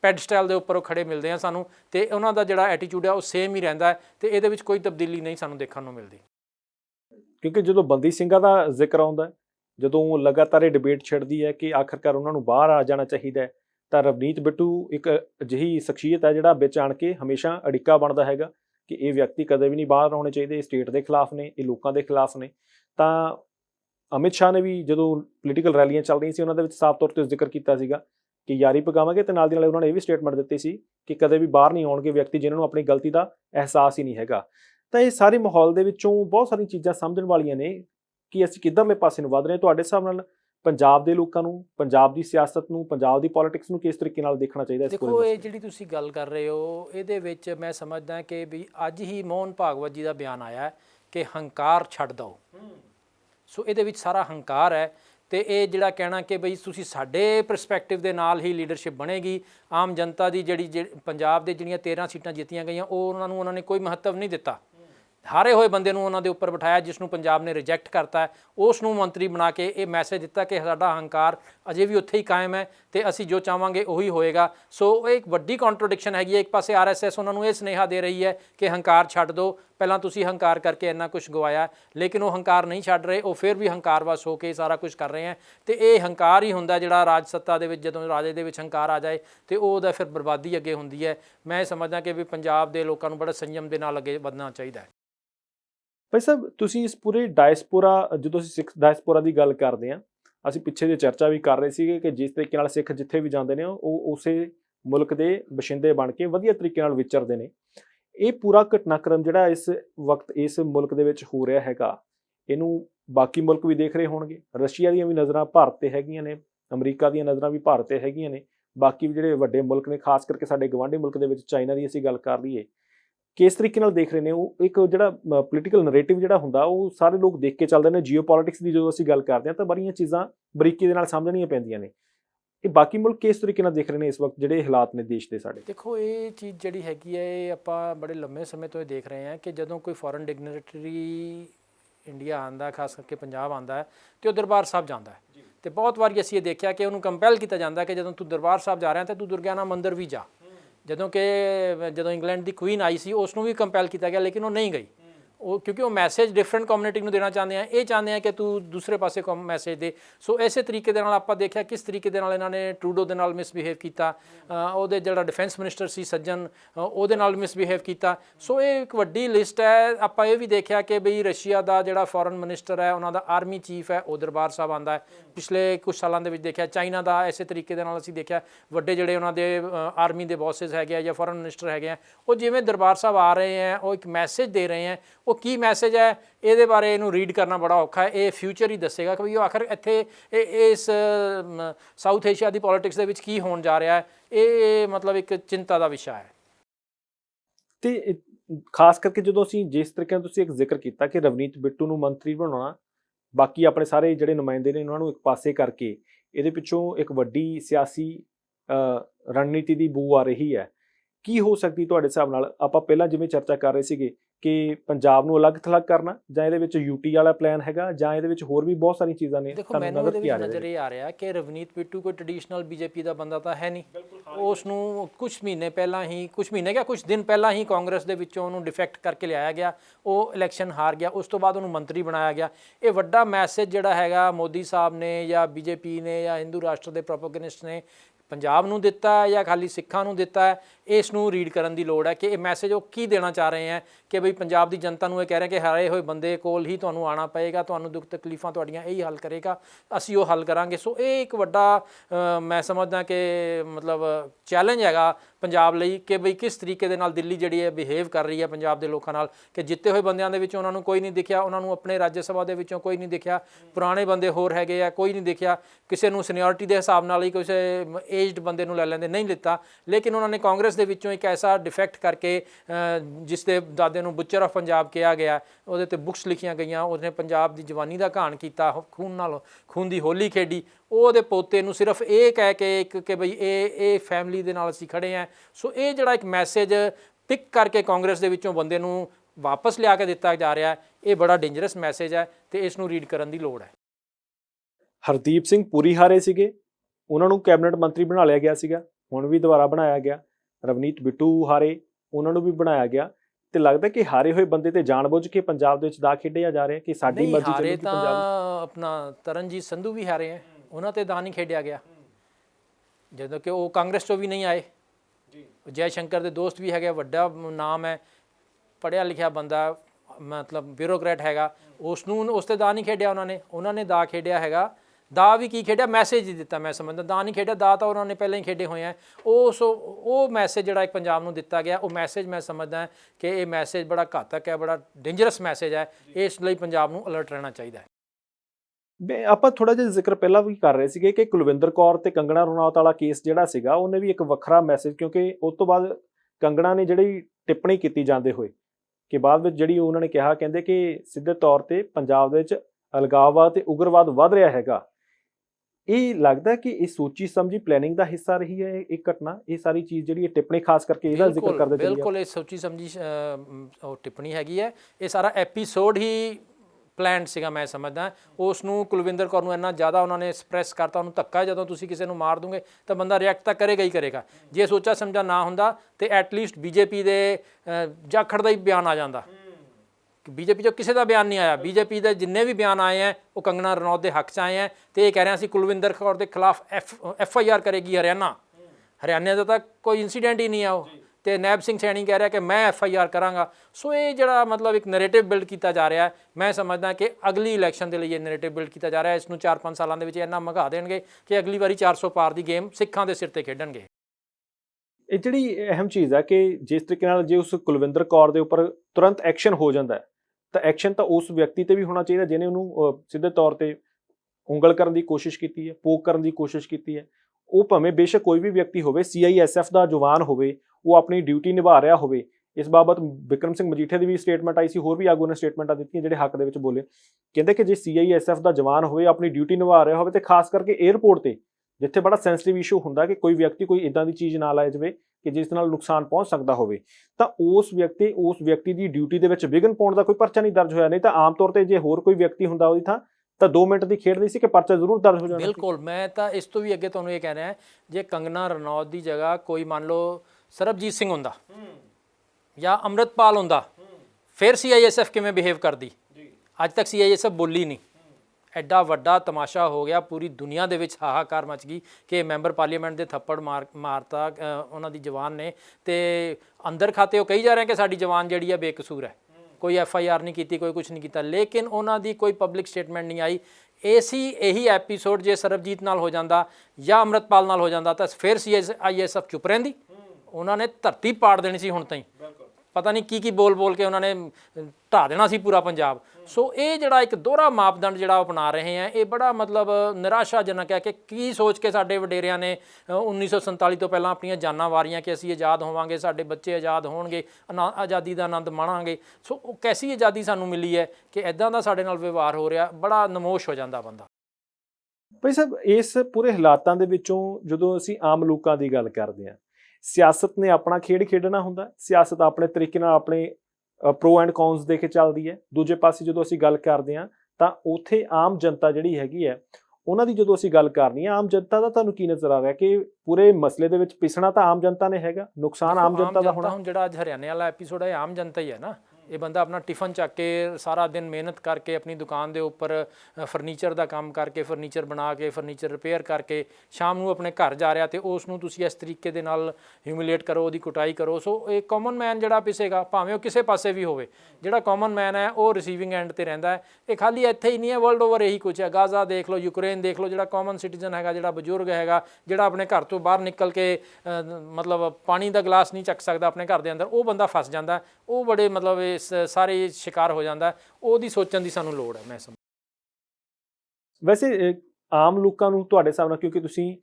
ਪੈਡਸਟਲ ਦੇ ਉੱਪਰ ਉਹ ਖੜੇ ਮਿਲਦੇ ਆ ਸਾਨੂੰ ਤੇ ਉਹਨਾਂ ਦਾ ਜਿਹੜਾ ਐਟੀਟਿਊਡ ਹੈ, ਉਹ ਸੇਮ ਹੀ ਰਹਿੰਦਾ ਹੈ ਤੇ ਇਹਦੇ ਵਿੱਚ ਕੋਈ ਤਬਦੀਲੀ ਨਹੀਂ ਸਾਨੂੰ ਦੇਖਣ ਨੂੰ ਮਿਲਦੀ। ਕਿਉਂਕਿ ਜਦੋਂ ਬੰਦੀ ਸਿੰਘਾਂ ਦਾ ਜ਼ਿਕਰ ਆਉਂਦਾ ਜਦੋਂ ਲਗਾਤਾਰ ਇਹ ਡਿਬੇਟ ਛਿੜਦੀ ਹੈ ਕਿ ਆਖਰਕਾਰ ਉਹਨਾਂ ਨੂੰ ਬਾਹਰ ਆ ਜਾਣਾ ਚਾਹੀਦਾ ਹੈ, ਤਾਂ ਰਵਨੀਤ ਬਿੱਟੂ ਇੱਕ ਅਜਿਹੀ ਸ਼ਖਸੀਅਤ ਹੈ ਜਿਹੜਾ ਵਿੱਚ ਆਣ ਕੇ ਹਮੇਸ਼ਾ ਅੜਿੱਕਾ ਬਣਦਾ ਹੈਗਾ ਕਿ ਇਹ ਵਿਅਕਤੀ ਕਦੇ ਵੀ ਨਹੀਂ ਬਾਹਰ ਆਉਣੇ ਚਾਹੀਦੇ, ਇਹ ਸਟੇਟ ਦੇ ਖਿਲਾਫ ਨੇ, ਇਹ ਲੋਕਾਂ ਦੇ ਖਿਲਾਫ ਨੇ। ਤਾਂ ਅਮਿਤ ਸ਼ਾਹ ਨੇ ਵੀ ਜਦੋਂ ਪੋਲੀਟੀਕਲ ਰੈਲੀਆਂ ਚੱਲ ਰਹੀਆਂ ਸੀ, ਉਹਨਾਂ ਦੇ ਵਿੱਚ ਸਾਫ਼ ਤੌਰ ਤੇ ਜ਼ਿਕਰ ਕੀਤਾ ਸੀਗਾ ਕਿ ਯਾਰੀ ਪਗਾਵਾਂਗੇ ਤੇ ਨਾਲ ਦੀ ਨਾਲ ਉਹਨਾਂ ਨੇ ਇਹ ਵੀ ਸਟੇਟਮੈਂਟ ਦਿੱਤੀ ਸੀ ਕਿ ਕਦੇ ਵੀ ਬਾਹਰ ਨਹੀਂ ਆਉਣਗੇ ਵਿਅਕਤੀ ਜਿਨ੍ਹਾਂ ਨੂੰ ਆਪਣੀ ਗਲਤੀ ਦਾ ਅਹਿਸਾਸ ਹੀ ਨਹੀਂ ਹੈਗਾ। ਤਾਂ ਇਹ ਸਾਰੇ ਮਾਹੌਲ ਦੇ ਵਿੱਚੋਂ ਬਹੁਤ ਸਾਰੀਆਂ ਚੀਜ਼ਾਂ ਸਮਝਣ ਵਾਲੀਆਂ ਨੇ ਕਿ ਅਸੀਂ ਕਿੱਧਰਲੇ ਪਾਸੇ ਨੂੰ ਵਧ ਰਹੇ ਹਾਂ। ਤੁਹਾਡੇ ਹਿਸਾਬ ਨਾਲ ਪੰਜਾਬ ਦੇ ਲੋਕਾਂ ਨੂੰ ਪੰਜਾਬ ਦੀ ਸਿਆਸਤ ਨੂੰ ਪੰਜਾਬ ਦੀ ਪੋਲਿਟਿਕਸ ਨੂੰ ਕਿਸ ਤਰੀਕੇ ਨਾਲ ਦੇਖਣਾ ਚਾਹੀਦਾ ਇਸ ਦੇਖੋ ਪੂਰੇ ਇਹ ਜਿਹੜੀ ਤੁਸੀਂ ਗੱਲ ਕਰ ਰਹੇ ਹੋ ਇਹਦੇ ਵਿੱਚ ਮੈਂ ਸਮਝਦਾ ਕਿ ਵੀ ਅੱਜ ਹੀ ਮੋਹਨ ਭਾਗਵਤ ਜੀ ਦਾ ਬਿਆਨ ਆਇਆ ਹੈ ਕਿ ਹੰਕਾਰ ਛੱਡ ਦਿਓ। ਸੋ ਇਹਦੇ ਵਿੱਚ ਸਾਰਾ ਹੰਕਾਰ ਹੈ ਤੇ ਇਹ ਜਿਹੜਾ ਕਹਿਣਾ ਕਿ ਬਈ ਤੁਸੀਂ ਸਾਡੇ ਪਰਸਪੈਕਟਿਵ ਦੇ ਨਾਲ ਹੀ ਲੀਡਰਸ਼ਿਪ ਬਣੇਗੀ ਆਮ ਜਨਤਾ ਦੀ ਜਿਹੜੀ- ਪੰਜਾਬ ਦੇ ਜਿਹੜੀਆਂ 13 ਸੀਟਾਂ ਜਿੱਤੀਆਂ ਗਈਆਂ ਉਹ ਉਹਨਾਂ ਨੂੰ ਉਹਨਾਂ ਨੇ ਕੋਈ ਮਹੱਤਵ ਨਹੀਂ ਦਿੱਤਾ। ਹਾਰੇ ਹੋਏ ਬੰਦੇ ਨੂੰ ਉਹਨਾਂ ਦੇ ਉੱਪਰ ਬਿਠਾਇਆ, ਜਿਸ ਨੂੰ ਪੰਜਾਬ ਨੇ ਰਿਜੈਕਟ ਕਰਤਾ ਉਸ ਨੂੰ ਮੰਤਰੀ ਬਣਾ ਕੇ ਇਹ ਮੈਸੇਜ ਦਿੱਤਾ ਕਿ ਸਾਡਾ ਹੰਕਾਰ ਅਜੇ ਵੀ ਉੱਥੇ ਹੀ ਕਾਇਮ ਹੈ ਤੇ ਅਸੀਂ ਜੋ ਚਾਹਾਂਗੇ ਉਹੀ ਹੋਏਗਾ। ਸੋ ਇਹ ਇੱਕ ਵੱਡੀ ਕੰਟਰੋਡਿਕਸ਼ਨ ਹੈਗੀ ਹੈ। ਇੱਕ ਪਾਸੇ ਆਰਐਸਐਸ ਉਹਨਾਂ ਨੂੰ ਇਹ ਸੁਨੇਹਾ ਦੇ ਰਹੀ ਹੈ ਕਿ ਹੰਕਾਰ ਛੱਡ ਦਿਓ ਪਹਿਲਾਂ ਤੁਸੀਂ ਹੰਕਾਰ ਕਰਕੇ ਇੰਨਾ ਕੁਝ ਗਵਾਇਆ, ਲੇਕਿਨ ਉਹ ਹੰਕਾਰ ਨਹੀਂ ਛੱਡ ਰਹੇ, ਉਹ ਫਿਰ ਵੀ ਹੰਕਾਰਵਸ ਹੋ ਕੇ ਸਾਰਾ ਕੁਝ ਕਰ ਰਹੇ ਹੈ। ਤੇ ਇਹ ਹੰਕਾਰ ਹੀ ਹੁੰਦਾ ਜਿਹੜਾ ਰਾਜ ਸੱਤਾ ਦੇ ਵਿੱਚ, ਜਦੋਂ ਰਾਜੇ ਦੇ ਵਿੱਚ ਹੰਕਾਰ ਆ ਜਾਏ, ਤੇ ਉਹਦਾ ਫਿਰ ਬਰਬਾਦੀ ਅੱਗੇ ਹੁੰਦੀ ਹੈ। ਮੈਂ ਸਮਝਦਾ ਕਿ ਵੀ ਪੰਜਾਬ ਦੇ ਲੋਕਾਂ ਨੂੰ ਬੜਾ ਸੰਯਮ ਦੇ ਨਾਲ ਅੱਗੇ ਵਧਣਾ ਚਾਹੀਦਾ ਹੈ। ਭਾਈ ਸਾਹਿਬ, ਤੁਸੀਂ ਇਸ ਪੂਰੇ ਡਾਇਸਪੋਰਾ ਜਦੋਂ ਅਸੀਂ ਸਿੱਖ ਡਾਇਸਪੋਰਾ ਦੀ ਗੱਲ ਕਰਦੇ ਹਾਂ, ਅਸੀਂ ਪਿੱਛੇ ਜੇ ਚਰਚਾ ਵੀ ਕਰ ਰਹੇ ਸੀਗੇ ਕਿ ਜਿਸ ਤਰੀਕੇ ਨਾਲ ਸਿੱਖ ਜਿੱਥੇ ਵੀ ਜਾਂਦੇ ਨੇ, ਉਹ ਉਸੇ ਮੁਲਕ ਦੇ ਬਸ਼ਿੰਦੇ ਬਣ ਕੇ ਵਧੀਆ ਤਰੀਕੇ ਨਾਲ ਵਿਚਰਦੇ ਨੇ। ਇਹ ਪੂਰਾ ਘਟਨਾਕ੍ਰਮ ਜਿਹੜਾ ਇਸ ਵਕਤ ਇਸ ਮੁਲਕ ਦੇ ਵਿੱਚ ਹੋ ਰਿਹਾ ਹੈਗਾ, ਇਹਨੂੰ ਬਾਕੀ ਮੁਲਕ ਵੀ ਦੇਖ ਰਹੇ ਹੋਣਗੇ। ਰਸ਼ੀਆ ਦੀਆਂ ਵੀ ਨਜ਼ਰਾਂ ਭਾਰਤ ਤੇ ਹੈਗੀਆਂ ਨੇ, ਅਮਰੀਕਾ ਦੀਆਂ ਨਜ਼ਰਾਂ ਵੀ ਭਾਰਤ ਤੇ ਹੈਗੀਆਂ ਨੇ। ਬਾਕੀ ਵੀ ਜਿਹੜੇ ਵੱਡੇ ਮੁਲਕ ਨੇ, ਖਾਸ ਕਰਕੇ ਸਾਡੇ ਗਵਾਂਢੀ ਮੁਲਕ ਦੇ ਵਿੱਚ ਚਾਈਨਾ ਦੀ ਅਸੀਂ ਗੱਲ ਕਰ ਲਈਏ ਕਿਸ ਤਰੀਕੇ ਨਾਲ ਦੇਖ ਰਹੇ ਨੇ? ਉਹ ਇੱਕ ਜਿਹੜਾ ਪੋਲੀਟੀਕਲ ਨੈਰੇਟਿਵ ਜਿਹੜਾ ਹੁੰਦਾ ਉਹ ਸਾਰੇ ਲੋਕ ਦੇਖ ਕੇ ਚੱਲਦੇ ਨੇ। ਜੀਓਪੋਲਿਟਿਕਸ ਦੀ ਜਦੋਂ ਅਸੀਂ ਗੱਲ ਕਰਦੇ ਹਾਂ ਤਾਂ ਬੜੀਆਂ ਚੀਜ਼ਾਂ ਬਰੀਕੀ ਦੇ ਨਾਲ ਸਮਝਣੀਆਂ ਪੈਂਦੀਆਂ ਨੇ। ਇਹ ਬਾਕੀ ਮੁਲਕ ਕਿਸ ਤਰੀਕੇ ਨਾਲ ਦੇਖ ਰਹੇ ਨੇ ਇਸ ਵਕਤ ਜਿਹੜੇ ਹਾਲਾਤ ਨੇ ਦੇਸ਼ ਦੇ ਸਾਡੇ? ਦੇਖੋ ਇਹ ਚੀਜ਼ ਜਿਹੜੀ ਹੈਗੀ ਹੈ ਇਹ ਆਪਾਂ ਬੜੇ ਲੰਮੇ ਸਮੇਂ ਤੋਂ ਇਹ ਦੇਖ ਰਹੇ ਹਾਂ ਕਿ ਜਦੋਂ ਕੋਈ ਫੋਰਨ ਡਿਗਨਿਟਰੀ ਇੰਡੀਆ ਆਂਦਾ ਖਾਸ ਕਰਕੇ ਪੰਜਾਬ ਆਂਦਾ ਤੇ ਉਹ ਦਰਬਾਰ ਸਾਹਿਬ ਜਾਂਦਾ ਹੈ। ਤੇ ਬਹੁਤ ਵਾਰੀ ਅਸੀਂ ਇਹ ਦੇਖਿਆ ਕਿ ਉਹਨੂੰ ਕੰਪੈਲ ਕੀਤਾ ਜਾਂਦਾ ਕਿ ਜਦੋਂ ਤੂੰ ਦਰਬਾਰ ਸਾਹਿਬ ਜਾ ਰਿਹਾ ਤਾਂ ਤੂੰ ਦੁਰਗਿਆਨਾ ਮੰਦਿਰ ਵੀ ਜਾ। ਜਦੋਂ ਕਿ ਜਦੋਂ ਇੰਗਲੈਂਡ ਦੀ ਕੁਈਨ ਆਈ ਸੀ ਉਸ ਨੂੰ ਵੀ ਕੰਪੈਲ ਕੀਤਾ ਗਿਆ, ਲੇਕਿਨ ਉਹ ਨਹੀਂ ਗਈ। ਉਹ ਕਿਉਂਕਿ ਉਹ ਮੈਸੇਜ ਡਿਫਰੈਂਟ ਕਮਿਊਨਿਟੀ ਨੂੰ ਦੇਣਾ ਚਾਹੁੰਦੇ ਆ, ਇਹ ਚਾਹੁੰਦੇ ਆ ਕਿ ਤੂੰ ਦੂਸਰੇ ਪਾਸੇ ਕੋ ਮੈਸੇਜ ਦੇ। ਸੋ ਐਸੇ ਤਰੀਕੇ ਦੇ ਨਾਲ ਆਪਾਂ ਦੇਖਿਆ ਕਿਸ ਤਰੀਕੇ ਦੇ ਨਾਲ ਇਹਨਾਂ ਨੇ ਟਰੂਡੋ ਦੇ ਨਾਲ ਮਿਸਬਿਹੇਵ ਕੀਤਾ ਉਹਦੇ ਜਿਹੜਾ ਡਿਫੈਂਸ ਮਿਨਿਸਟਰ ਸੀ ਸੱਜਣ ਉਹਦੇ ਨਾਲ ਮਿਸਬਿਹੇਵ ਕੀਤਾ। ਸੋ ਇਹ ਇੱਕ ਵੱਡੀ ਲਿਸਟ ਹੈ। ਆਪਾਂ ਇਹ ਵੀ ਦੇਖਿਆ ਕਿ ਬਈ ਰਸ਼ੀਆ ਦਾ ਜਿਹੜਾ ਫੋਰਨ ਮਿਨਿਸਟਰ ਹੈ, ਉਹਨਾਂ ਦਾ ਆਰਮੀ ਚੀਫ ਹੈ, ਉਹ ਦਰਬਾਰ ਸਾਹਿਬ ਆਂਦਾ ਹੈ। ਪਿਛਲੇ ਕੁਝ ਸਾਲਾਂ ਦੇ ਵਿੱਚ ਦੇਖਿਆ, ਚਾਈਨਾ ਦਾ ਐਸੇ ਤਰੀਕੇ ਦੇ ਨਾਲ ਅਸੀਂ ਦੇਖਿਆ, ਵੱਡੇ ਜਿਹੜੇ ਉਹਨਾਂ ਦੇ ਆਰਮੀ ਦੇ ਬੌਸਸ ਹੈਗੇ ਆ ਜਾਂ ਫੋਰਨ ਮਿਨਿਸਟਰ ਹੈਗੇ ਆ, ਉਹ ਜਿਵੇਂ ਦਰਬਾਰ ਸਾਹਿਬ ਆ ਰਹੇ ਆ, ਉਹ ਇੱਕ ਮੈਸੇਜ ਦੇ ਰਹੇ ਆ ਉਹ ਕੀ ਮੈਸੇਜ ਹੈ? ਇਹਦੇ ਬਾਰੇ ਇਹਨੂੰ ਰੀਡ ਕਰਨਾ ਬੜਾ ਔਖਾ ਹੈ। ਇਹ ਫਿਊਚਰ ਹੀ ਦੱਸੇਗਾ ਕਿ ਵੀ ਉਹ ਆਖਰ ਇੱਥੇ ਇਸ ਸਾਊਥ ਏਸ਼ੀਆ ਦੀ ਪੋਲਿਟਿਕਸ ਦੇ ਵਿੱਚ ਕੀ ਹੋਣ ਜਾ ਰਿਹਾ ਹੈ? ਇਹ ਮਤਲਬ ਇੱਕ ਚਿੰਤਾ ਦਾ ਵਿਸ਼ਾ ਹੈ। ਤੇ ਖਾਸ ਕਰਕੇ ਜਦੋਂ ਅਸੀਂ ਜਿਸ ਤਰੀਕੇ ਨਾਲ ਤੁਸੀਂ ਇੱਕ ਜ਼ਿਕਰ ਕੀਤਾ ਕਿ ਰਵਨੀਤ ਬਿੱਟੂ ਨੂੰ ਮੰਤਰੀ ਬਣਾਉਣਾ, ਬਾਕੀ ਆਪਣੇ ਸਾਰੇ ਜਿਹੜੇ ਨੁਮਾਇੰਦੇ ਨੇ ਉਹਨਾਂ ਨੂੰ ਇੱਕ ਪਾਸੇ ਕਰਕੇ ਇਹਦੇ ਪਿੱਛੋਂ ਇੱਕ ਵੱਡੀ ਸਿਆਸੀ ਰਣਨੀਤੀ ਦੀ ਬੂ ਆ ਰਹੀ ਹੈ। ਕੀ ਹੋ ਸਕਦੀ ਤੁਹਾਡੇ ਹਿਸਾਬ ਨਾਲ? ਆਪਾਂ ਪਹਿਲਾਂ ਜਿਵੇਂ ਚਰਚਾ ਕਰ ਰਹੇ ਸੀਗੇ ਕਿ ਪੰਜਾਬ ਨੂੰ ਅਲੱਗ ਥਲੱਗ ਕਰਨਾ ਜਾਂ ਇਹਦੇ ਵਿੱਚ ਯੂਟੀ ਵਾਲਾ ਪਲਾਨ ਹੈਗਾ ਜਾਂ ਇਹਦੇ ਵਿੱਚ ਹੋਰ ਵੀ ਬਹੁਤ ਸਾਰੀਆਂ ਚੀਜ਼ਾਂ ਨੇ ਦੇਖੋ ਤੁਹਾਨੂੰ ਮੈਨੂੰ ਨਜ਼ਰ ਇਹਦੇ ਵਿੱਚ ਨਜ਼ਰ ਇਹ ਆ ਰਿਹਾ ਕਿ ਰਵਨੀਤ ਬਿੱਟੂ ਕੋਈ ਟ੍ਰੈਡੀਸ਼ਨਲ ਬੀਜੇਪੀ ਦਾ ਬੰਦਾ ਤਾਂ ਹੈ ਨਹੀਂ। ਉਸ ਨੂੰ ਕੁਝ ਮਹੀਨੇ ਪਹਿਲਾਂ ਹੀ ਕੁਝ ਮਹੀਨੇ ਕਿਆ ਕੁਝ ਦਿਨ ਪਹਿਲਾਂ ਹੀ ਕਾਂਗਰਸ ਦੇ ਵਿੱਚੋਂ ਉਹਨੂੰ ਡਿਫੈਕਟ ਕਰਕੇ ਲਿਆਇਆ ਗਿਆ। ਉਹ ਇਲੈਕਸ਼ਨ ਹਾਰ ਗਿਆ ਉਸ ਤੋਂ ਬਾਅਦ ਉਹਨੂੰ ਮੰਤਰੀ ਬਣਾਇਆ ਗਿਆ। ਇਹ ਵੱਡਾ ਮੈਸੇਜ ਜਿਹੜਾ ਹੈਗਾ ਮੋਦੀ ਸਾਹਿਬ ਨੇ ਜਾਂ ਬੀਜੇਪੀ ਨੇ ਜਾਂ ਹਿੰਦੂ ਰਾਸ਼ਟਰ ਦੇ ਪ੍ਰੋਪਗੈਂਡਿਸਟ ਨੇ ਪੰਜਾਬ ਨੂੰ ਦਿੱਤਾ ਹੈ ਜਾਂ ਖਾਲੀ ਸਿੱਖਾਂ ਨੂੰ ਦਿੱਤਾ ਹੈ। ਇਸ ਨੂੰ ਰੀਡ ਕਰਨ ਦੀ ਲੋੜ ਹੈ ਕਿ ਇਹ ਮੈਸੇਜ ਉਹ ਕੀ ਦੇਣਾ ਚਾਹ ਰਹੇ ਹੈ ਕਿ ਬਈ ਪੰਜਾਬ ਦੀ ਜਨਤਾ ਨੂੰ ਇਹ ਕਹਿ ਰਹੇ ਕਿ ਹਾਰੇ ਹੋਏ ਬੰਦੇ ਕੋਲ ਹੀ ਤੁਹਾਨੂੰ ਆਣਾ ਪਏਗਾ, ਤੁਹਾਨੂੰ ਦੁੱਖ ਤਕਲੀਫਾਂ ਤੁਹਾਡੀਆਂ ਇਹੀ ਹੱਲ ਕਰੇਗਾ, ਅਸੀਂ ਉਹ ਹੱਲ ਕਰਾਂਗੇ। ਸੋ ਇਹ ਇੱਕ ਵੱਡਾ ਮੈਂ ਸਮਝਦਾ ਕਿ ਮਤਲਬ ਚੈਲੰਜ ਹੈਗਾ ਪੰਜਾਬ ਲਈ ਕਿ ਬਈ ਕਿਸ ਤਰੀਕੇ ਦੇ ਨਾਲ ਦਿੱਲੀ ਜਿਹੜੀ ਹੈ ਬਿਹੇਵ ਕਰ ਰਹੀ ਹੈ ਪੰਜਾਬ ਦੇ ਲੋਕਾਂ ਨਾਲ, ਕਿ ਜਿੱਤੇ ਹੋਏ ਬੰਦਿਆਂ ਦੇ ਵਿੱਚ ਉਹਨਾਂ ਨੂੰ ਕੋਈ ਨਹੀਂ ਦਿਖਿਆ, ਉਹਨਾਂ ਨੂੰ ਆਪਣੇ ਰਾਜ ਸਭਾ ਦੇ ਵਿੱਚੋਂ ਕੋਈ ਨਹੀਂ ਦਿਖਿਆ, ਪੁਰਾਣੇ ਬੰਦੇ ਹੋਰ ਹੈਗੇ ਆ, ਕੋਈ ਨਹੀਂ ਦਿਖਿਆ, ਕਿਸੇ ਨੂੰ ਸੀਨੀਅਰਿਟੀ ਦੇ ਹਿਸਾਬ ਨਾਲ ਹੀ ਕਿਸੇ ਏਜਡ ਬੰਦੇ ਨੂੰ ਲੈ ਲੈਂਦੇ, ਨਹੀਂ ਲਿੱਤਾ। ਲੇਕਿਨ ਉਹਨਾਂ ਨੇ ਕਾਂਗਰਸ ਦੇ ਵਿੱਚੋਂ ਇੱਕ ਐਸਾ ਡਿਫੈਕਟ ਕਰਕੇ ਜਿਸ ਦੇ ਦਾਦੇ ਨੂੰ ਬੁੱਚਰ ਆਫ ਪੰਜਾਬ ਕਿਹਾ ਗਿਆ, ਉਹਦੇ ਤੇ ਬੁੱਕਸ ਲਿਖੀਆਂ ਗਈਆਂ, ਉਹਨੇ ਪੰਜਾਬ ਦੀ ਜਵਾਨੀ ਦਾ ਘਾਣ ਕੀਤਾ ਖੂਨ ਨਾਲ, ਖੂਨ ਦੀ ਹੋਲੀ ਖੇਡੀ। ਉਹ ਉਹਦੇ ਪੋਤੇ ਨੂੰ ਸਿਰਫ ਇਹ ਕਹਿ ਕੇ ਇੱਕ ਕਿ ਬਈ ਇਹ ਇਹ ਫੈਮਿਲੀ ਦੇ ਨਾਲ ਅਸੀਂ ਖੜੇ ਆਂ ਸੋ ਇਹ ਜਿਹੜਾ ਇੱਕ ਮੈਸੇਜ ਪਿਕ ਕਰਕੇ ਕਾਂਗਰਸ ਦੇ ਵਿੱਚੋਂ ਬੰਦੇ ਨੂੰ ਵਾਪਸ ਲਿਆ ਕੇ ਦਿੱਤਾ ਜਾ ਰਿਹਾ ਹੈ ਇਹ ਬੜਾ ਡੇਂਜਰਸ ਮੈਸੇਜ ਹੈ ਤੇ ਇਸ ਨੂੰ ਰੀਡ ਕਰਨ ਦੀ ਲੋੜ ਹੈ। ਹਰਦੀਪ ਸਿੰਘ ਪੂਰੀ ਹਾਰੇ ਸੀਗੇ। ਉਹਨਾਂ ਨੂੰ ਕੈਬਨਿਟ ਮੰਤਰੀ ਬਣਾ ਲਿਆ ਗਿਆ ਸੀਗਾ। ਹੁਣ ਵੀ ਦੁਬਾਰਾ ਬਣਾਇਆ ਗਿਆ। ਰਵਨੀਤ ਬਿੱਟੂ ਹਾਰੇ ਉਹਨਾਂ ਨੂੰ ਵੀ ਬਣਾਇਆ ਗਿਆ ਤੇ ਲੱਗਦਾ ਕਿ ਹਾਰੇ ਹੋਏ ਬੰਦੇ ਤੇ ਜਾਣਬੁੱਝ ਕੇ ਪੰਜਾਬ ਦੇ ਵਿੱਚ ਦਾ ਖੇਡਿਆ ਜਾ ਰਿਹਾ ਕਿ ਸਾਡੀ ਨਹੀਂ ਮਰਜ਼ੀ ਹਾਰੇ ਚੱਲੇਗੀ ਤਾਂ ਪੰਜਾਬ ਆਪਣਾ ਤਰਨਜੀਤ ਸੰਧੂ ਵੀ ਹਾਰੇ ਹੈ ਉਹਨਾਂ ਤੇ ਦਾ ਨਹੀਂ ਖੇਡਿਆ ਗਿਆ। ਜਦੋਂ ਕਿ ਉਹ ਕਾਂਗਰਸ ਤੋਂ ਵੀ ਨਹੀਂ ਆਏ। ਜੀ। ਜੈ ਸ਼ੰਕਰ ਦੇ ਦੋਸਤ ਵੀ ਹੈਗੇ ਵੱਡਾ ਨਾਮ ਹੈ ਪੜਿਆ ਲਿਖਿਆ ਬੰਦਾ ਮਤਲਬ ਬਿਊਰੋਕਰੇਟ ਹੈਗਾ ਉਸ ਨੂੰ ਉਸ ਤੇ ਦਾ ਨਹੀਂ ਖੇਡਿਆ ਉਹਨਾਂ ਨੇ ਉਹਨਾਂ ਨੇ ਦਾ ਖੇਡਿਆ ਹੈਗਾ ਦਾ ਵੀ ਕੀ ਖੇਡਿਆ? ਮੈਸੇਜ ਹੀ ਦਿੱਤਾ ਮੈਂ ਸਮਝਦਾ ਦਾ। ਨਹੀਂ ਖੇਡਿਆ ਦਾ ਤਾਂ ਉਹਨਾਂ ਨੇ ਪਹਿਲਾਂ ਹੀ ਖੇਡੇ ਹੋਏ ਆ। ਉਹ ਸੋ ਉਹ ਮੈਸੇਜ ਜਿਹੜਾ ਇੱਕ ਪੰਜਾਬ ਨੂੰ ਦਿੱਤਾ ਗਿਆ ਉਹ ਮੈਸੇਜ ਮੈਂ ਸਮਝਦਾ ਕਿ ਇਹ ਮੈਸੇਜ ਬੜਾ ਘਾਤਕ ਹੈ ਬੜਾ ਡੇਂਜਰਸ ਮੈਸੇਜ ਹੈ। ਇਸ ਲਈ ਪੰਜਾਬ ਨੂੰ ਅਲਰਟ ਰਹਿਣਾ ਚਾਹੀਦਾ ਹੈ। ਬੇ- ਆਪਾਂ ਥੋੜਾ ਜਿਹਾ ਜ਼ਿਕਰ ਪਹਿਲਾਂ ਵੀ ਕਰ ਰਹੇ ਸੀਗੇ ਕਿ ਕੁਲਵਿੰਦਰ ਕੌਰ ਤੇ ਕੰਗਣਾ ਰਣੌਤ ਵਾਲਾ ਕੇਸ ਜਿਹੜਾ ਸੀਗਾ ਉਹਨੇ ਵੀ ਇੱਕ ਵੱਖਰਾ ਮੈਸੇਜ ਕਿਉਂਕਿ ਉਸ ਤੋਂ ਬਾਅਦ ਕੰਗਣਾ ਨੇ ਜਿਹੜੀ ਟਿੱਪਣੀ ਕੀਤੀ ਜਾਂਦੇ ਹੋਏ ਕਿ ਬਾਅਦ ਵਿੱਚ ਜਿਹੜੀ ਉਹਨਾਂ ਨੇ ਕਿਹਾ ਕਹਿੰਦੇ ਕਿ ਸਿੱਧੇ ਤੌਰ ਤੇ ਪੰਜਾਬ ਦੇ ਵਿੱਚ ਅਲਗਾਵਵਾਦ ਤੇ ਉਗਰਵਾਦ ਵੱਧ ਰਿਹਾ ਹੈਗਾ। ਇਹ ਲੱਗਦਾ ਕਿ ਇਹ ਸੋਚੀ ਸਮਝੀ ਪਲੈਨਿੰਗ ਦਾ ਹਿੱਸਾ ਰਹੀ ਹੈ ਇਹ ਘਟਨਾ ਇਹ ਸਾਰੀ ਚੀਜ਼ ਜਿਹੜੀ ਇਹ ਟਿੱਪਣੀ ਖਾਸ ਕਰਕੇ ਇਹਦਾ ਜ਼ਿਕਰ ਕਰਦੇ ਚੱਲੀਏ। ਬਿਲਕੁਲ ਇਹ ਸੋਚੀ ਸਮਝੀ ਉਹ ਟਿੱਪਣੀ ਹੈਗੀ ਹੈ। ਇਹ ਸਾਰਾ ਐਪੀਸੋਡ ਹੀ ਪਲਾਨਡ ਸੀਗਾ ਮੈਂ ਸਮਝਦਾ। ਉਸ ਨੂੰ ਕੁਲਵਿੰਦਰ ਕੌਰ ਨੂੰ ਇੰਨਾ ਜ਼ਿਆਦਾ ਉਹਨਾਂ ਨੇ ਐਕਸਪ੍ਰੈਸ ਕਰਤਾ ਉਹਨੂੰ ਧੱਕਾ ਜਦੋਂ ਤੁਸੀਂ ਕਿਸੇ ਨੂੰ ਮਾਰ ਦੋਗੇ ਤਾਂ ਬੰਦਾ ਰਿਐਕਟ ਤਾਂ ਕਰੇਗਾ ਹੀ ਕਰੇਗਾ। ਜੇ ਸੋਚਾ ਸਮਝਾ ਨਾ ਹੁੰਦਾ ਤੇ ਐਟਲੀਸਟ ਬੀਜੇਪੀ ਦੇ ਜਾਖੜ ਦਾ ਹੀ ਬਿਆਨ ਆ ਜਾਂਦਾ। ਬੀਜੇਪੀ ਚੋਂ ਕਿਸੇ ਦਾ ਬਿਆਨ ਨਹੀਂ ਆਇਆ। ਬੀਜੇਪੀ ਦੇ ਜਿੰਨੇ ਵੀ ਬਿਆਨ ਆਏ ਹੈ ਉਹ ਕੰਗਣਾ ਰਣੌਤ ਦੇ ਹੱਕ 'ਚ ਆਏ ਹੈ ਤੇ ਇਹ ਕਹਿ ਰਹੇ ਸੀ ਕੁਲਵਿੰਦਰ ਕੌਰ ਦੇ ਖਿਲਾਫ ਐਫ ਆਈ ਆਰ ਕਰੇਗੀ ਹਰਿਆਣਾ। ਹਰਿਆਣੇ ਦਾ ਤਾਂ ਕੋਈ ਇਨਸੀਡੈਂਟ ਹੀ ਨਹੀਂ ਆ ਉਹ। ਤੇ ਨੈਬ ਸਿੰਘ ਸੈਣੀ ਕਹਿ ਰਿਹਾ ਕਿ ਮੈਂ ਐਫ ਆਈ ਆਰ ਕਰਾਂਗਾ। ਸੋ ਇਹ ਜਿਹੜਾ ਮਤਲਬ ਇੱਕ ਨੈਰੇਟਿਵ ਬਿਲਡ ਕੀਤਾ ਜਾ ਰਿਹਾ ਹੈ ਮੈਂ ਸਮਝਦਾ ਕਿ ਅਗਲੀ ਇਲੈਕਸ਼ਨ ਦੇ ਲਈ ਇਹ ਨੈਰੇਟਿਵ ਬਿਲਡ ਕੀਤਾ ਜਾ ਰਿਹਾ ਹੈ। ਇਸ ਨੂੰ 4-5 ਸਾਲਾਂ ਦੇ ਵਿੱਚ ਇੰਨਾ ਮਘਾ ਦੇਣਗੇ ਕਿ ਅਗਲੀ ਵਾਰੀ 400 ਪਾਰ ਦੀ ਗੇਮ ਸਿੱਖਾਂ ਦੇ ਸਿਰ ਤੇ ਖੇਡਣਗੇ। ਇਹ ਜਿਹੜੀ ਅਹਿਮ ਚੀਜ਼ ਹੈ ਕਿ ਜਿਸ ਤਰੀਕੇ ਨਾਲ ਜੇ ਉਸ ਕੁਲਵਿੰਦਰ ਕੌਰ ਦੇ ਉੱਪਰ ਤੁਰੰਤ ਐਕਸ਼ਨ ਹੋ ਜਾਂਦਾ ਹੈ ਤਾਂ ਐਕਸ਼ਨ ਤਾਂ ਉਸ ਵਿਅਕਤੀ ਤੇ ਵੀ ਹੋਣਾ ਚਾਹੀਦਾ ਜਿਹਨੇ ਉਹਨੂੰ ਸਿੱਧੇ ਤੌਰ ਤੇ ਉਂਗਲ ਕਰਨ ਦੀ ਕੋਸ਼ਿਸ਼ ਕੀਤੀ ਹੈ, ਪੋਕ ਕਰਨ ਦੀ ਕੋਸ਼ਿਸ਼ ਕੀਤੀ ਹੈ। ਉਹ ਭਾਵੇਂ ਬੇਸ਼ੱਕ ਕੋਈ ਵੀ ਵਿਅਕਤੀ ਹੋਵੇ ਸੀਆਈਐਸਐਫ ਦਾ ਜਵਾਨ ਹੋਵੇ, ਉਹ ਆਪਣੀ ਡਿਊਟੀ ਨਿਭਾ ਰਿਹਾ ਹੋਵੇ, ਇਸ ਬਾਬਤ ਵਿਕਰਮ ਸਿੰਘ ਮਜੀਠੇ ਦੀ ਵੀ ਸਟੇਟਮੈਂਟ ਆਈ ਸੀ, ਹੋਰ ਵੀ ਆਗੂ ਨੇ ਸਟੇਟਮੈਂਟਾਂ ਦਿੱਤੀਆਂ ਜਿਹੜੇ ਹੱਕ ਦੇ ਵਿੱਚ ਬੋਲੇ। ਕਹਿੰਦੇ ਕਿ ਜੇ ਸੀਆਈਐਸਐਫ ਦਾ ਜਵਾਨ ਹੋਵੇ, ਆਪਣੀ ਡਿਊਟੀ ਨਿਭਾ ਰਿਹਾ ਹੋਵੇ, ਤੇ ਖਾਸ ਕਰਕੇ 에ਅਰਪੋਰਟ ਤੇ, ਜਿੱਥੇ ਬੜਾ ਸੈਂਸਿਟਿਵ ਇਸ਼ੂ ਹੁੰਦਾ ਕਿ ਕੋਈ ਵਿਅਕਤੀ ਕੋਈ ਇਦਾਂ ਦੀ ਚੀਜ਼ ਨਾ ਲਾਏ ਜਾਵੇ ਕਿ ਜਿਸ ਨਾਲ ਨੁਕਸਾਨ ਪਹੁੰਚ ਸਕਦਾ ਹੋਵੇ ਤਾਂ ਉਸ ਵਿਅਕਤੀ ਉਸ ਵਿਅਕਤੀ ਦੀ ਡਿਊਟੀ ਦੇ ਵਿੱਚ ਵਿਘਨ ਪਾਉਣ ਦਾ ਕੋਈ ਪਰਚਾ ਨਹੀਂ ਦਰਜ ਹੋਇਆ ਨਹੀਂ ਤਾਂ ਆਮ ਤੌਰ ਤੇ ਜੇ ਹੋਰ ਕੋਈ ਵਿਅਕਤੀ ਹੁੰਦਾ ਉਹਦੀ ਥਾਂ ਤਾਂ 2 ਮਿੰਟ ਦੀ ਖੇਡ ਨਹੀਂ ਸੀ ਕਿ ਪਰਚਾ ਜ਼ਰੂਰ ਦਰਜ ਹੋ ਜਾਣਾ। ਬਿਲਕੁਲ ਮੈਂ ਤਾਂ ਇਸ ਤੋਂ ਵੀ ਅੱਗੇ ਤੁਹਾਨੂੰ ਇਹ ਕਹਿਣਾ ਹੈ ਜੇ ਕੰਗਨਾ ਰਣੌਤ ਦੀ ਜਗ੍ਹਾ ਕੋਈ ਮੰਨ ਲਓ ਸਰਬਜੀਤ ਸਿੰਘ ਹੁੰਦਾ ਜਾਂ ਅੰਮ੍ਰਿਤਪਾਲ ਹੁੰਦਾ ਫਿਰ ਸੀਆਈਐਸਐਫ ਕਿਵੇਂ ਬਿਹੇਵ ਕਰਦੀ? ਜੀ। ਅੱਜ ਤੱਕ ਸੀਆਈਐਸਐਫ ਬੋਲੀ ਨਹੀਂ। ਐਡਾ ਵੱਡਾ ਤਮਾਸ਼ਾ ਹੋ ਗਿਆ ਪੂਰੀ ਦੁਨੀਆ ਦੇ ਵਿੱਚ ਹਾਹਾਕਾਰ ਮਚ ਗਈ ਕਿ ਮੈਂਬਰ ਪਾਰਲੀਮੈਂਟ ਦੇ ਥੱਪੜ ਮਾਰ ਮਾਰਤਾ ਉਹਨਾਂ ਦੀ ਜਵਾਨ ਨੇ। ਤੇ ਅੰਦਰ ਖਾਤੇ ਉਹ ਕਹੀ ਜਾ ਰਹੇ ਕਿ ਸਾਡੀ ਜਵਾਨ ਜਿਹੜੀ ਹੈ ਬੇਕਸੂਰ ਹੈ। ਕੋਈ ਐਫ ਆਈ ਆਰ ਨਹੀਂ ਕੀਤੀ ਕੋਈ ਕੁਝ ਨਹੀਂ ਕੀਤਾ। ਲੇਕਿਨ ਉਹਨਾਂ ਦੀ ਕੋਈ ਪਬਲਿਕ ਸਟੇਟਮੈਂਟ ਨਹੀਂ ਆਈ। ਏਸੀ ਇਹੀ ਐਪੀਸੋਡ ਜੇ ਸਰਬਜੀਤ ਨਾਲ ਹੋ ਜਾਂਦਾ ਜਾਂ ਅੰਮ੍ਰਿਤਪਾਲ ਨਾਲ ਹੋ ਜਾਂਦਾ ਤਾਂ ਫਿਰ ਸੀ ਆਈਐਸਐਫ ਚੁੱਪ ਰਹਿੰਦੀ। ਉਹਨਾਂ ਨੇ ਧਰਤੀ ਪਾੜ ਦੇਣੀ ਸੀ ਹੁਣ ਤਾਈਂ। ਪਤਾ ਨਹੀਂ ਕੀ ਕੀ ਬੋਲ ਬੋਲ ਕੇ ਉਹਨਾਂ ਨੇ ਢਾ ਦੇਣਾ ਸੀ ਪੂਰਾ ਪੰਜਾਬ। ਸੋ ਇਹ ਜਿਹੜਾ ਇੱਕ ਦੋਹਰਾ ਮਾਪਦੰਡ ਜਿਹੜਾ ਉਹ ਅਪਣਾ ਰਹੇ ਆ ਇਹ ਬੜਾ ਮਤਲਬ ਨਿਰਾਸ਼ਾਜਨਕ ਹੈ ਕਿ ਕੀ ਸੋਚ ਕੇ ਸਾਡੇ ਵਡੇਰਿਆਂ ਨੇ ਅ, 1947 ਤੋਂ ਪਹਿਲਾਂ ਆਪਣੀਆਂ ਜਾਨਾਂ ਵਾਰੀਆਂ ਕਿ ਅਸੀਂ ਆਜ਼ਾਦ ਹੋਵਾਂਗੇ ਸਾਡੇ ਬੱਚੇ ਆਜ਼ਾਦ ਹੋਣਗੇ ਆਨਾ- ਆਜ਼ਾਦੀ ਦਾ ਆਨੰਦ ਮਾਣਾਂਗੇ। ਸੋ ਉਹ ਕੈਸੀ ਆਜ਼ਾਦੀ ਸਾਨੂੰ ਮਿਲੀ ਹੈ ਕਿ ਐਦਾਂ ਦਾ ਸਾਡੇ ਨਾਲ ਵਿਵਹਾਰ ਹੋ ਰਿਹਾ ਬੜਾ ਨਮੋਸ਼ ਹੋ ਜਾਂਦਾ ਬੰਦਾ। ਭਾਈ ਸਾਹਿਬ ਇਸ ਪੂਰੇ ਹਾਲਾਤਾਂ ਦੇ ਵਿੱਚੋਂ ਜਦੋਂ ਅਸੀਂ ਆਮ ਲੋਕਾਂ ਦੀ ਗੱਲ ਕਰਦੇ ਹਾਂ ਸਿਆਸਤ ਨੇ ਆਪਣਾ ਖੇਡ ਖੇਡਣਾ ਹੁੰਦਾ ਸਿਆਸਤ ਆਪਣੇ ਤਰੀਕੇ ਨਾਲ ਆਪਣੇ ਪ੍ਰੋ ਐਂਡ ਕੌਨਸ ਦੇ ਕੇ ਚੱਲਦੀ ਹੈ। ਦੂਜੇ ਪਾਸੇ ਜਦੋਂ ਅਸੀਂ ਗੱਲ ਕਰਦੇ ਹਾਂ ਤਾਂ ਉਥੇ ਆਮ ਜਨਤਾ ਜਿਹੜੀ ਹੈਗੀ ਹੈ ਉਹਨਾਂ ਦੀ ਜਦੋਂ ਅਸੀਂ ਗੱਲ ਕਰਨੀ ਹੈ ਆਮ ਜਨਤਾ ਦਾ ਤੁਹਾਨੂੰ ਕੀ ਨਜ਼ਰ ਆ ਰਿਹਾ ਕਿ ਪੂਰੇ ਮਸਲੇ ਦੇ ਵਿੱਚ ਪਿਸਣਾ ਤਾਂ ਆਮ ਜਨਤਾ ਨੇ ਹੈਗਾ ਨੁਕਸਾਨ ਆਮ ਜਨਤਾ ਦਾ ਹੋਣਾ? ਹੁਣ ਜਿਹੜਾ ਅੱਜ ਹਰਿਆਣੇ ਵਾਲਾ ਐਪੀਸੋਡ ਹੈ ਆਮ ਜਨਤਾ ਹੀ ਹੈ ਨਾ। ਇਹ ਬੰਦਾ ਆਪਣਾ ਟਿਫਨ ਚੱਕ ਕੇ ਸਾਰਾ ਦਿਨ ਮਿਹਨਤ ਕਰਕੇ ਆਪਣੀ ਦੁਕਾਨ ਦੇ ਉੱਪਰ ਫਰਨੀਚਰ ਦਾ ਕੰਮ ਕਰਕੇ, ਫਰਨੀਚਰ ਬਣਾ ਕੇ, ਫਰਨੀਚਰ ਰਿਪੇਅਰ ਕਰਕੇ ਸ਼ਾਮ ਨੂੰ ਆਪਣੇ ਘਰ ਜਾ ਰਿਹਾ ਤੇ ਉਸ ਨੂੰ ਤੁਸੀਂ ਇਸ ਤਰੀਕੇ ਦੇ ਨਾਲ ਹਿਊਮਿਲੇਟ ਕਰੋ, ਉਹਦੀ ਕੁਟਾਈ ਕਰੋ। ਸੋ ਇਹ ਕਾਮਨ ਮੈਨ ਜਿਹੜਾ ਪਿਸੇਗਾ ਭਾਵੇਂ ਉਹ ਕਿਸੇ ਪਾਸੇ ਵੀ ਹੋਵੇ, ਜਿਹੜਾ ਕਾਮਨ ਮੈਨ ਹੈ, ਉਹ ਰਿਸੀਵਿੰਗ ਐਂਡ ਤੇ ਰਹਿੰਦਾ ਹੈ। ਇਹ ਖਾਲੀ ਇੱਥੇ ਹੀ ਨਹੀਂ ਹੈ ਵਰਲਡ ਓਵਰ ਇਹੀ ਕੁਝ ਹੈ। ਗਾਜ਼ਾ ਦੇਖ ਲਓ, ਯੂਕਰੇਨ ਦੇਖ ਲਓ, ਜਿਹੜਾ ਕਾਮਨ ਸਿਟੀਜ਼ਨ ਹੈਗਾ, ਜਿਹੜਾ ਬਜ਼ੁਰਗ ਹੈਗਾ, ਜਿਹੜਾ ਆਪਣੇ ਘਰ ਤੋਂ ਬਾਹਰ ਨਿਕਲ ਕੇ ਮਤਲਬ ਪਾਣੀ ਦਾ ਗਲਾਸ ਨਹੀਂ ਚੱਕ ਸਕਦਾ ਆਪਣੇ ਘਰ ਦੇ ਅੰਦਰ, ਉਹ ਬੰਦਾ ਫਸ ਜਾਂਦਾ ਉਹ ਬੜੇ ਮਤਲਬ ਇਸ ਸਾਰੇ ਸ਼ਿਕਾਰ ਹੋ ਜਾਂਦਾ। ਉਹਦੀ ਸੋਚਣ ਦੀ ਸਾਨੂੰ ਲੋੜ ਹੈ, ਮੈਂ ਸਮਝ ਵੈਸੇ ਆਮ ਲੋਕਾਂ ਨੂੰ ਤੁਹਾਡੇ ਹਿਸਾਬ ਨਾਲ, ਕਿਉਂਕਿ ਤੁਸੀਂ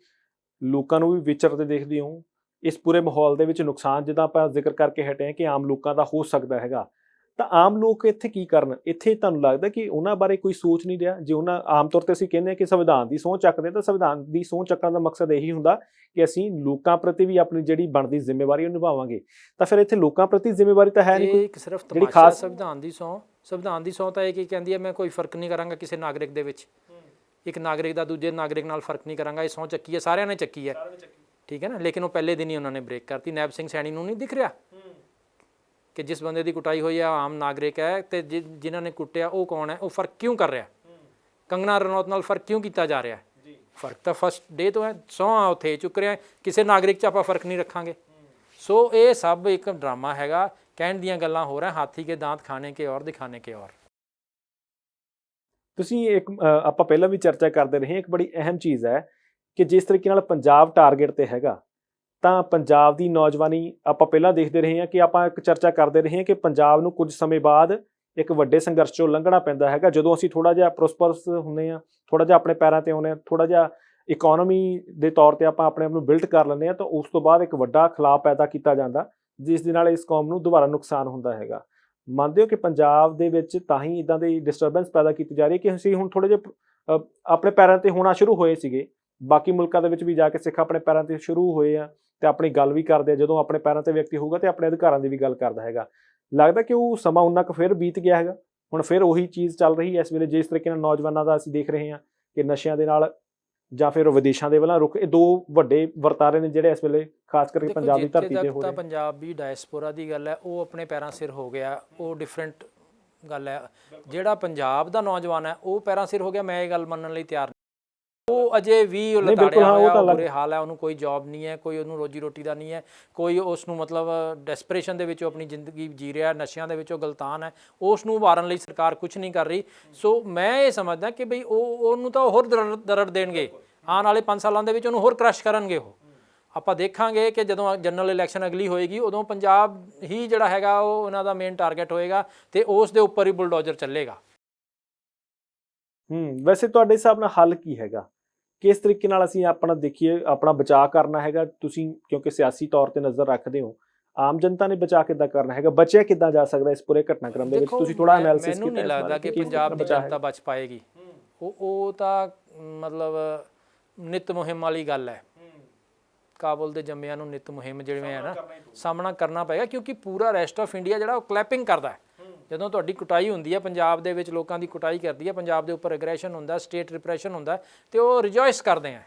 ਲੋਕਾਂ ਨੂੰ ਵੀ ਵਿਚਰਦੇ ਦੇਖਦੇ ਹੋ, ਇਸ ਪੂਰੇ ਮਾਹੌਲ ਦੇ ਵਿੱਚ ਨੁਕਸਾਨ ਜਿੱਦਾਂ ਆਪਾਂ ਜ਼ਿਕਰ ਕਰਕੇ ਹਟੇ ਹਾਂ ਕਿ ਆਮ ਲੋਕਾਂ ਦਾ ਹੋ ਸਕਦਾ ਹੈਗਾ। ਤਾਂ ਆਮ ਲੋਕ ਇੱਥੇ ਕੀ ਕਰਨ? ਇੱਥੇ ਤੁਹਾਨੂੰ ਲੱਗਦਾ ਕਿ ਉਹਨਾਂ ਬਾਰੇ ਕੋਈ ਸੋਚ ਨਹੀਂ ਰਿਹਾ? ਜੇ ਉਹਨਾਂ ਆਮ ਤੌਰ ਤੇ ਅਸੀਂ ਕਹਿੰਦੇ ਹਾਂ ਕਿ ਸੰਵਿਧਾਨ ਦੀ ਸਹੁੰ ਚੱਕਦੇ ਹਾਂ ਤਾਂ ਸੰਵਿਧਾਨ ਦੀ ਸਹੁੰ ਚੱਕਣ ਦਾ ਮਕਸਦ ਇਹੀ ਹੁੰਦਾ ਕਿ ਅਸੀਂ ਲੋਕਾਂ ਪ੍ਰਤੀ ਵੀ ਆਪਣੀ ਜਿਹੜੀ ਬਣਦੀ ਜ਼ਿੰਮੇਵਾਰੀ ਉਹ ਨਿਭਾਵਾਂਗੇ। ਤਾਂ ਫਿਰ ਇੱਥੇ ਲੋਕਾਂ ਪ੍ਰਤੀ ਜ਼ਿੰਮੇਵਾਰੀ ਤਾਂ ਹੈ ਨਹੀਂ ਕੋਈ? ਇੱਕ ਸਿਰਫ ਜਿਹੜੀ ਤਮਾਸ਼ਾ ਖਾਸ- ਸੰਵਿਧਾਨ ਦੀ ਸੌ ਸੰਵਿਧਾਨ ਦੀ ਸੌ ਤਾਂ ਇਹ ਕੀ ਕਹਿੰਦੀ ਹੈ ਮੈਂ ਕੋਈ ਫ਼ਰਕ ਨਹੀਂ ਕਰਾਂਗਾ ਕਿਸੇ ਨਾਗਰਿਕ ਦੇ ਵਿੱਚ। ਇੱਕ ਨਾਗਰਿਕ ਦਾ ਦੂਜੇ ਨਾਗਰਿਕ ਨਾਲ ਫ਼ਰਕ ਨਹੀਂ ਕਰਾਂਗਾ ਇਹ ਸੌ ਚੱਕੀ ਹੈ ਸਾਰਿਆਂ ਨੇ ਚੱਕੀ ਹੈ। ਠੀਕ ਹੈ ਨਾ? ਲੇਕਿਨ ਉਹ ਪਹਿਲੇ ਦਿਨ ਹੀ ਉਹਨਾਂ ਨੇ ਬ੍ਰੇਕ ਕਰਤੀ। ਨੈਬ ਸਿੰਘ ਸੈਣੀ ਨੂੰ ਨਹੀਂ ਦਿਖ ਰਿਹਾ। ਕਿ ਜਿਸ ਬੰਦੇ ਦੀ ਕੁਟਾਈ ਹੋਈ ਹੈ ਆਮ ਨਾਗਰਿਕ ਹੈ ਤੇ ਜਿ- ਜਿਨ੍ਹਾਂ ਨੇ ਕੁੱਟਿਆ ਉਹ ਕੌਣ ਹੈ ਉਹ ਫ਼ਰਕ ਕਿਉਂ ਕਰ ਰਿਹਾ? ਕੰਗਨਾ ਰਣੌਤ ਨਾਲ ਫ਼ਰਕ ਕਿਉਂ ਕੀਤਾ ਜਾ ਰਿਹਾ? ਹੈ ਫ਼ਰਕ ਤਾਂ ਫਸਟ ਡੇ ਤੋਂ ਹੈ ਸੌ ਆ ਉੱਥੇ ਚੁੱਕ ਰਿਹਾ ਕਿਸੇ ਨਾਗਰਿਕ 'ਚ ਆਪਾਂ ਫ਼ਰਕ ਨਹੀਂ ਰੱਖਾਂਗੇ। ਸੋ ਇਹ ਸਭ ਇੱਕ ਡਰਾਮਾ ਹੈਗਾ ਕਹਿਣ ਦੀਆਂ ਗੱਲਾਂ ਹੋ ਰਹਾ ਹਾਥੀ ਕੇ ਦਾੰਤ ਖਾਣੇ ਕੇ ਔਰ ਦਿਖਾਣੇ ਕੇ ਔਰ। ਤੁਸੀਂ ਇੱਕ ਆਪਾਂ ਪਹਿਲਾਂ ਵੀ ਚਰਚਾ ਕਰਦੇ ਰਹੇ ਇੱਕ ਬੜੀ ਅਹਿਮ ਚੀਜ਼ ਹੈ ਕਿ ਜਿਸ ਤਰੀਕੇ ਨਾਲ ਪੰਜਾਬ ਟਾਰਗੇਟ ਤੇ ਹੈਗਾ ਤਾਂ ਪੰਜਾਬ ਦੀ ਨੌਜਵਾਨੀ ਆਪਾਂ ਪਹਿਲਾਂ ਦੇਖਦੇ ਰਹੇ ਹਾਂ ਕਿ ਆਪਾਂ ਇੱਕ ਚਰਚਾ ਕਰਦੇ ਰਹੇ ਹਾਂ ਕਿ ਪੰਜਾਬ ਨੂੰ ਕੁਝ ਸਮੇਂ ਬਾਅਦ ਇੱਕ ਵੱਡੇ ਸੰਘਰਸ਼ ਚੋਂ ਲੰਘਣਾ ਪੈਂਦਾ ਹੈਗਾ। ਜਦੋਂ ਅਸੀਂ ਥੋੜਾ ਜਿਹਾ ਪ੍ਰੋਸਪਰਸ ਹੁੰਦੇ ਹਾਂ ਥੋੜਾ ਜਿਹਾ ਆਪਣੇ ਪੈਰਾਂ ਤੇ ਆਉਂਦੇ ਹਾਂ ਥੋੜਾ ਜਿਹਾ ਇਕਨੋਮੀ ਦੇ ਤੌਰ ਤੇ ਆਪਾਂ ਆਪਣੇ ਆਪ ਨੂੰ ਬਿਲਡ ਕਰ ਲੈਂਦੇ ਹਾਂ ਤਾਂ ਉਸ ਤੋਂ ਬਾਅਦ ਇੱਕ ਵੱਡਾ ਖਲਾਅ ਪੈਦਾ ਕੀਤਾ ਜਾਂਦਾ, ਜਿਸ ਦੇ ਨਾਲ ਇਸ ਕੌਮ ਨੂੰ ਦੁਬਾਰਾ ਨੁਕਸਾਨ ਹੁੰਦਾ ਹੈਗਾ। ਮੰਨਦੇ ਹੋ ਕਿ ਪੰਜਾਬ ਦੇ ਵਿੱਚ ਤਾਂ ਹੀ ਇਦਾਂ ਦੀ ਡਿਸਟਰਬੈਂਸ ਪੈਦਾ ਕੀਤੀ ਜਾ ਰਹੀ ਹੈ ਕਿ ਅਸੀਂ ਹੁਣ ਥੋੜੇ ਜਿਹਾ ਆਪਣੇ ਪੈਰਾਂ ਤੇ ਹੋਣਾ ਸ਼ੁਰੂ ਹੋਏ ਸੀਗੇ। ਬਾਕੀ ਮੁਲਕਾਂ ਦੇ ਵਿੱਚ ਵੀ ਜਾ ਕੇ ਸਿੱਖ ਆਪਣੇ ਪੈਰਾਂ ਤੇ ਸ਼ੁਰੂ ਹੋਏ ਆ। ਤੇ ਆਪਣੀ ਗੱਲ ਵੀ ਕਰਦੇ ਆ ਜਦੋਂ ਆਪਣੇ ਪੈਰਾਂ ਤੇ ਵਿਅਕਤੀ ਹੋਊਗਾ ਤੇ ਆਪਣੇ ਅਧਿਕਾਰਾਂ ਦੀ ਵੀ ਗੱਲ ਕਰਦਾ ਹੈਗਾ। ਲੱਗਦਾ ਕਿ ਉਹ ਸਮਾਂ ਉਨਾ ਕੁ ਫਿਰ ਬੀਤ ਗਿਆ ਹੈਗਾ। ਹੁਣ ਫਿਰ ਉਹੀ ਚੀਜ਼ ਚੱਲ ਰਹੀ ਹੈ ਇਸ ਵੇਲੇ ਜਿਸ ਤਰੀਕੇ ਨਾਲ ਨੌਜਵਾਨਾਂ ਦਾ ਅਸੀਂ ਦੇਖ ਰਹੇ ਹਾਂ ਕਿ ਨਸ਼ਿਆਂ ਦੇ ਨਾਲ ਜਾਂ ਫਿਰ ਵਿਦੇਸ਼ਾਂ ਦੇ ਵੱਲ ਰੁਕ ਇਹ ਦੋ ਵੱਡੇ ਵਰਤਾਰੇ ਨੇ ਜਿਹੜੇ ਇਸ ਵੇਲੇ ਖਾਸ ਕਰਕੇ ਪੰਜਾਬ ਦੀ ਧਰਤੀ ਤੇ ਹੋ ਤਾਂ ਰਹੇ ਪੰਜਾਬੀ ਡਾਇਸਪੋਰਾ ਦੀ ਗੱਲ ਹੈ ਉਹ ਆਪਣੇ ਪੈਰਾਂ ਸਿਰ ਹੋ ਗਿਆ ਉਹ ਡਿਫਰੈਂਟ ਗੱਲ ਹੈ। ਜਿਹੜਾ ਪੰਜਾਬ ਦਾ ਨੌਜਵਾਨ ਹੈ ਉਹ ਪੈਰਾਂ ਸਿਰ ਹੋ ਗਿਆ ਮੈਂ ਇਹ ਗੱਲ ਮੰਨਣ ਲਈ ਤਿਆਰ ਉਹ ਅਜੇ ਵੀ ਉਹ ਲਤਾੜਿਆ ਹੋਇਆ ਉਹ ਬੁਰੇ ਹਾਲ ਹੈ ਉਹਨੂੰ ਕੋਈ ਜੌਬ ਨਹੀਂ ਹੈ ਕੋਈ ਉਹਨੂੰ ਰੋਜੀ ਰੋਟੀ ਦਾ ਨਹੀਂ ਹੈ ਕੋਈ ਉਸ ਨੂੰ ਮਤਲਬ ਡੈਸਪਰੇਸ਼ਨ ਦੇ ਵਿੱਚ ਉਹ ਆਪਣੀ ਜ਼ਿੰਦਗੀ ਜੀ ਰਿਹਾ ਨਸ਼ਿਆਂ ਦੇ ਵਿੱਚ ਉਹ ਗਲਤਾਨ ਹੈ ਉਸ ਨੂੰ ਉਭਾਰਨ ਲਈ ਸਰਕਾਰ ਕੁਝ ਨਹੀਂ ਕਰ ਰਹੀ। ਸੋ ਮੈਂ ਇਹ ਸਮਝਦਾ ਕਿ ਬਈ ਉਹ ਉਹਨੂੰ ਤਾਂ ਹੋਰ ਦਰੜ ਦੇਣਗੇ। ਆਉਣ ਵਾਲੇ 5 ਸਾਲਾਂ ਦੇ ਵਿੱਚ ਉਹਨੂੰ ਹੋਰ ਕ੍ਰਸ਼ ਕਰਨਗੇ ਉਹ। ਆਪਾਂ ਦੇਖਾਂਗੇ ਕਿ ਜਦੋਂ ਜਨਰਲ ਇਲੈਕਸ਼ਨ ਅਗਲੀ ਹੋਏਗੀ ਉਦੋਂ ਪੰਜਾਬ ਹੀ ਜਿਹੜਾ ਹੈਗਾ ਉਹ ਉਹਨਾਂ ਦਾ ਮੇਨ ਟਾਰਗੇਟ ਹੋਏਗਾ ਤੇ ਉਸ ਦੇ ਉੱਪਰ ਹੀ ਬੁਲਡੋਜ਼ਰ ਚੱਲੇਗਾ। ਹੂੰ ਵੈਸੇ ਤੁਹਾਡੇ ਹਿਸਾਬ ਨਾਲ ਹੱਲ ਕੀ ਹੈਗਾ? ਕਿਸ ਤਰੀਕੇ ਨਾਲ ਅਸੀਂ ਆਪਣਾ ਦੇਖੀਏ ਆਪਣਾ ਬਚਾਅ ਕਰਨਾ ਹੈਗਾ? ਤੁਸੀਂ ਕਿਉਂਕਿ ਸਿਆਸੀ ਤੌਰ ਤੇ ਨਜ਼ਰ ਰੱਖਦੇ ਹੋ ਆਮ ਜਨਤਾ ਨੇ ਬਚਾਅ ਕਿੱਦਾਂ ਕਰਨਾ ਹੈਗਾ? ਬਚਿਆ ਕਿੱਦਾਂ ਜਾ ਸਕਦਾ ਇਸ ਪੂਰੇ ਘਟਨਾਕ੍ਰਮ ਦੇ ਵਿੱਚ? ਤੁਸੀਂ ਥੋੜਾ ਐਨਾਲਿਸਿਸ ਕੀਤਾ ਮੈਨੂੰ ਨਹੀਂ ਲੱਗਦਾ ਕਿ ਪੰਜਾਬ ਦੀ ਜਨਤਾ ਬਚ ਪਾਏਗੀ। ਉਹ ਉਹ ਤਾਂ ਮਤਲਬ ਨਿਤ ਮੁਹਿੰਮ ਵਾਲੀ ਗੱਲ ਹੈ। ਕਾਬੁਲ ਦੇ ਜੰਮਿਆਂ ਨੂੰ ਨਿਤ ਮੁਹਿੰਮ ਜਿਵੇਂ ਹੈ ਨਾ ਸਾਹਮਣਾ ਕਰਨਾ ਪਏਗਾ ਕਿਉਂਕਿ ਪੂਰਾ ਰੈਸਟ ਆਫ ਇੰਡੀਆ ਜਿਹੜਾ ਉਹ ਕਲੈਪਿੰਗ ਕਰਦਾ ਹੈ। ਜਦੋਂ ਤੁਹਾਡੀ ਕੁਟਾਈ ਹੁੰਦੀ ਹੈ ਪੰਜਾਬ ਦੇ ਵਿੱਚ ਲੋਕਾਂ ਦੀ ਕੁਟਾਈ ਕਰਦੀ ਹੈ ਪੰਜਾਬ ਦੇ ਉੱਪਰ ਐਗਰੈਸ਼ਨ ਹੁੰਦਾ ਸਟੇਟ ਰਿਪਰੈਸ਼ਨ ਹੁੰਦਾ, ਤੇ ਉਹ ਰਿਜੋਇਸ ਕਰਦੇ ਆ।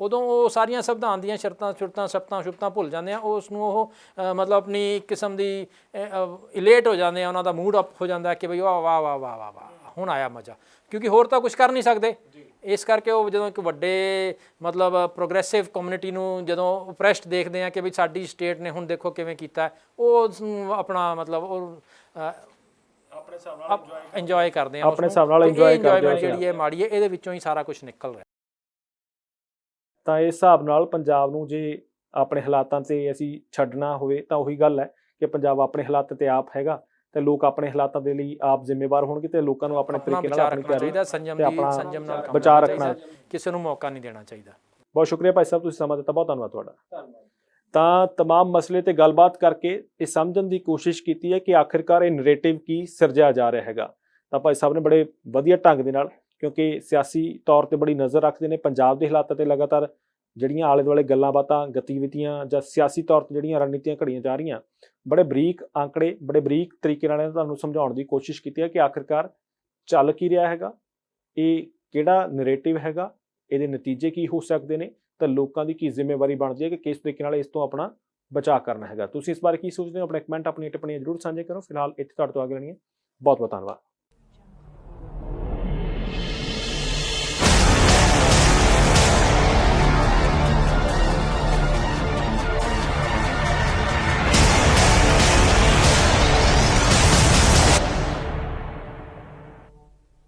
ਉਦੋਂ ਉਹ ਸਾਰੀਆਂ ਸੰਵਿਧਾਨ ਦੀਆਂ ਸ਼ਰਤਾਂ, ਸ਼ੁਰਤਾਂ ਸਪਤਾਂ ਸ਼ੁਪਤਾਂ ਭੁੱਲ ਜਾਂਦੇ ਆ ਉਸ ਨੂੰ ਉਹ ਮਤਲਬ ਆਪਣੀ ਇੱਕ ਕਿਸਮ ਦੀ ਇਲੇਟ ਹੋ ਜਾਂਦੇ ਆ, ਉਹਨਾਂ ਦਾ ਮੂਡ ਅਪ ਹੋ ਜਾਂਦਾ ਕਿ ਬਈ ਵਾਹ ਵਾਹ ਵਾਹ ਵਾਹ ਵਾਹ ਵਾਹ, ਹੁਣ ਆਇਆ ਮਜ਼ਾ। ਕਿਉਂਕਿ ਹੋਰ ਤਾਂ ਕੁਝ ਕਰ ਨਹੀਂ ਸਕਦੇ। ਇਸ ਕਰਕੇ ਉਹ ਜਦੋਂ ਇੱਕ ਵੱਡੇ ਮਤਲਬ ਪ੍ਰੋਗਰੈਸਿਵ ਕਮਿਊਨਿਟੀ ਨੂੰ ਜਦੋਂ ਓਪਰੈਸਡ ਦੇਖਦੇ ਆ ਕਿ ਵੀ ਸਾਡੀ ਸਟੇਟ ਨੇ ਹੁਣ ਦੇਖੋ ਕਿਵੇਂ ਕੀਤਾ ਉਹ ਆਪਣਾ ਮਤਲਬ ਉਹ ਆਪਣੇ ਹਿਸਾਬ ਨਾਲ ਇੰਜੋਏ ਕਰਦੇ ਆ। ਆਪਣੇ ਹਿਸਾਬ ਨਾਲ enjoy ਕਰਦੇ ਆ। ਜਿਹੜੀ ਹੈ ਮਾੜੀ ਹੈ ਇਹਦੇ ਵਿੱਚੋਂ ਹੀ ਸਾਰਾ ਕੁਝ ਨਿਕਲ ਰਿਹਾ। ਤਾਂ ਇਸ ਹਿਸਾਬ ਨਾਲ ਪੰਜਾਬ ਨੂੰ ਜੇ ਆਪਣੇ ਹਾਲਾਤਾਂ ਤੇ ਅਸੀਂ ਛੱਡਣਾ ਹੋਵੇ ਤਾਂ ਉਹੀ ਗੱਲ ਹੈ ਕਿ ਪੰਜਾਬ ਆਪਣੇ ਹਾਲਾਤ ਤੇ ਆਪ ਹੈਗਾ। ਤੇ ਲੋਕ ਆਪਣੇ ਹਾਲਾਤਾਂ ਦੇ ਲਈ ਆਪ ਜ਼ਿੰਮੇਵਾਰ ਹੋਣਗੇ ਤੇ ਲੋਕਾਂ ਨੂੰ ਆਪਣੇ ਆਪਣਾ ਤਰੀਕੇ ਨਾਲ ਵਿਚਾਰ ਆਪਣੀ ਰੱਖਣਾ ਤਿਆਰੀ ਚਾਹੀਦਾ ਸੰਜਮ ਤੇ ਦੀ ਆਪਣਾ ਸੰਜਮ ਨਾਲ ਕੰਮ ਵਿਚਾਰ ਕਰਨਾ ਰੱਖਣਾ ਚਾਹੀਦਾ, ਕਿਸੇ ਨੂੰ ਮੌਕਾ ਨਹੀਂ ਦੇਣਾ ਚਾਹੀਦਾ ਬਹੁਤ ਸ਼ੁਕਰੀਆ ਭਾਈ ਸਾਹਿਬ ਤੁਸੀਂ ਸਮਾਂ ਦਿੱਤਾ ਬਹੁਤ ਧੰਨਵਾਦ ਤੁਹਾਡਾ ਤਾਂ तमाम ਮਸਲੇ ਤੇ ਗੱਲਬਾਤ ਕਰਕੇ ਇਹ ਸਮਝਣ ਦੀ ਕੋਸ਼ਿਸ਼ ਕੀਤੀ ਹੈ ਕਿ ਆਖਿਰਕਾਰ ਇਹ ਨੈਰੇਟਿਵ ਕੀ ਸਿਰਜਿਆ ਜਾ ਰਿਹਾ ਹੈਗਾ ਤਾਂ ਭਾਈ ਸਾਹਿਬ ਨੇ ਬੜੇ ਵਧੀਆ ਢੰਗ ਦੇ ਨਾਲ ਕਿਉਂਕਿ ਸਿਆਸੀ ਤੌਰ ਤੇ ਬੜੀ ਨਜ਼ਰ ਰੱਖਦੇ ਨੇ ਪੰਜਾਬ ਦੇ ਹਾਲਾਤਾਂ ਤੇ ਲਗਾਤਾਰ ਜਿਹੜੀਆਂ ਆਲੇ ਦੁਆਲੇ ਗੱਲਾਂ ਬਾਤਾਂ, ਗਤੀਵਿਧੀਆਂ ਜਾਂ ਸਿਆਸੀ ਤੌਰ ਤੇ ਜਿਹੜੀਆਂ ਰਣਨੀਤੀਆਂ ਘੜੀਆਂ ਜਾ ਰਹੀਆਂ, ਬੜੇ ਬਰੀਕ ਆંકੜੇ ਬੜੇ ਬਰੀਕ ਤਰੀਕੇ ਨਾਲ ਇਹਨਾਂ ਤੁਹਾਨੂੰ ਸਮਝਾਉਣ ਦੀ ਕੋਸ਼ਿਸ਼ ਕੀਤੀ ਹੈ ਕਿ ਆਖਿਰਕਾਰ ਚੱਲ ਕੀ ਰਿਹਾ ਹੈਗਾ, ਇਹ ਕਿਹੜਾ ਨੈਰੇਟਿਵ ਹੈਗਾ, ਇਹਦੇ ਨਤੀਜੇ ਕੀ ਹੋ ਸਕਦੇ ਨੇ, ਤਾਂ ਲੋਕਾਂ ਦੀ ਕੀ ਜ਼ਿੰਮੇਵਾਰੀ ਬਣਦੀ ਹੈ ਕਿ ਕਿਸ ਤਰੀਕੇ ਨਾਲ ਇਸ ਤੋਂ ਆਪਣਾ ਬਚਾਅ ਕਰਨਾ ਹੈਗਾ। ਤੁਸੀਂ ਇਸ ਬਾਰੇ ਕੀ ਸੋਚਦੇ ਹੋ? ਆਪਣੇ ਕਮੈਂਟ ਆਪਣੀ ਟਿੱਪਣੀਆਂ ਜ਼ਰੂਰ ਸਾਂਝੇ ਕਰੋ। ਫਿਲਹਾਲ ਇੱਥੇ ਤੁਹਾਡੇ ਤੋਂ ਆਗੇ ਲੈਣੀ ਹੈ। ਬਹੁਤ ਬਹੁਤ ਧੰਨਵਾਦ।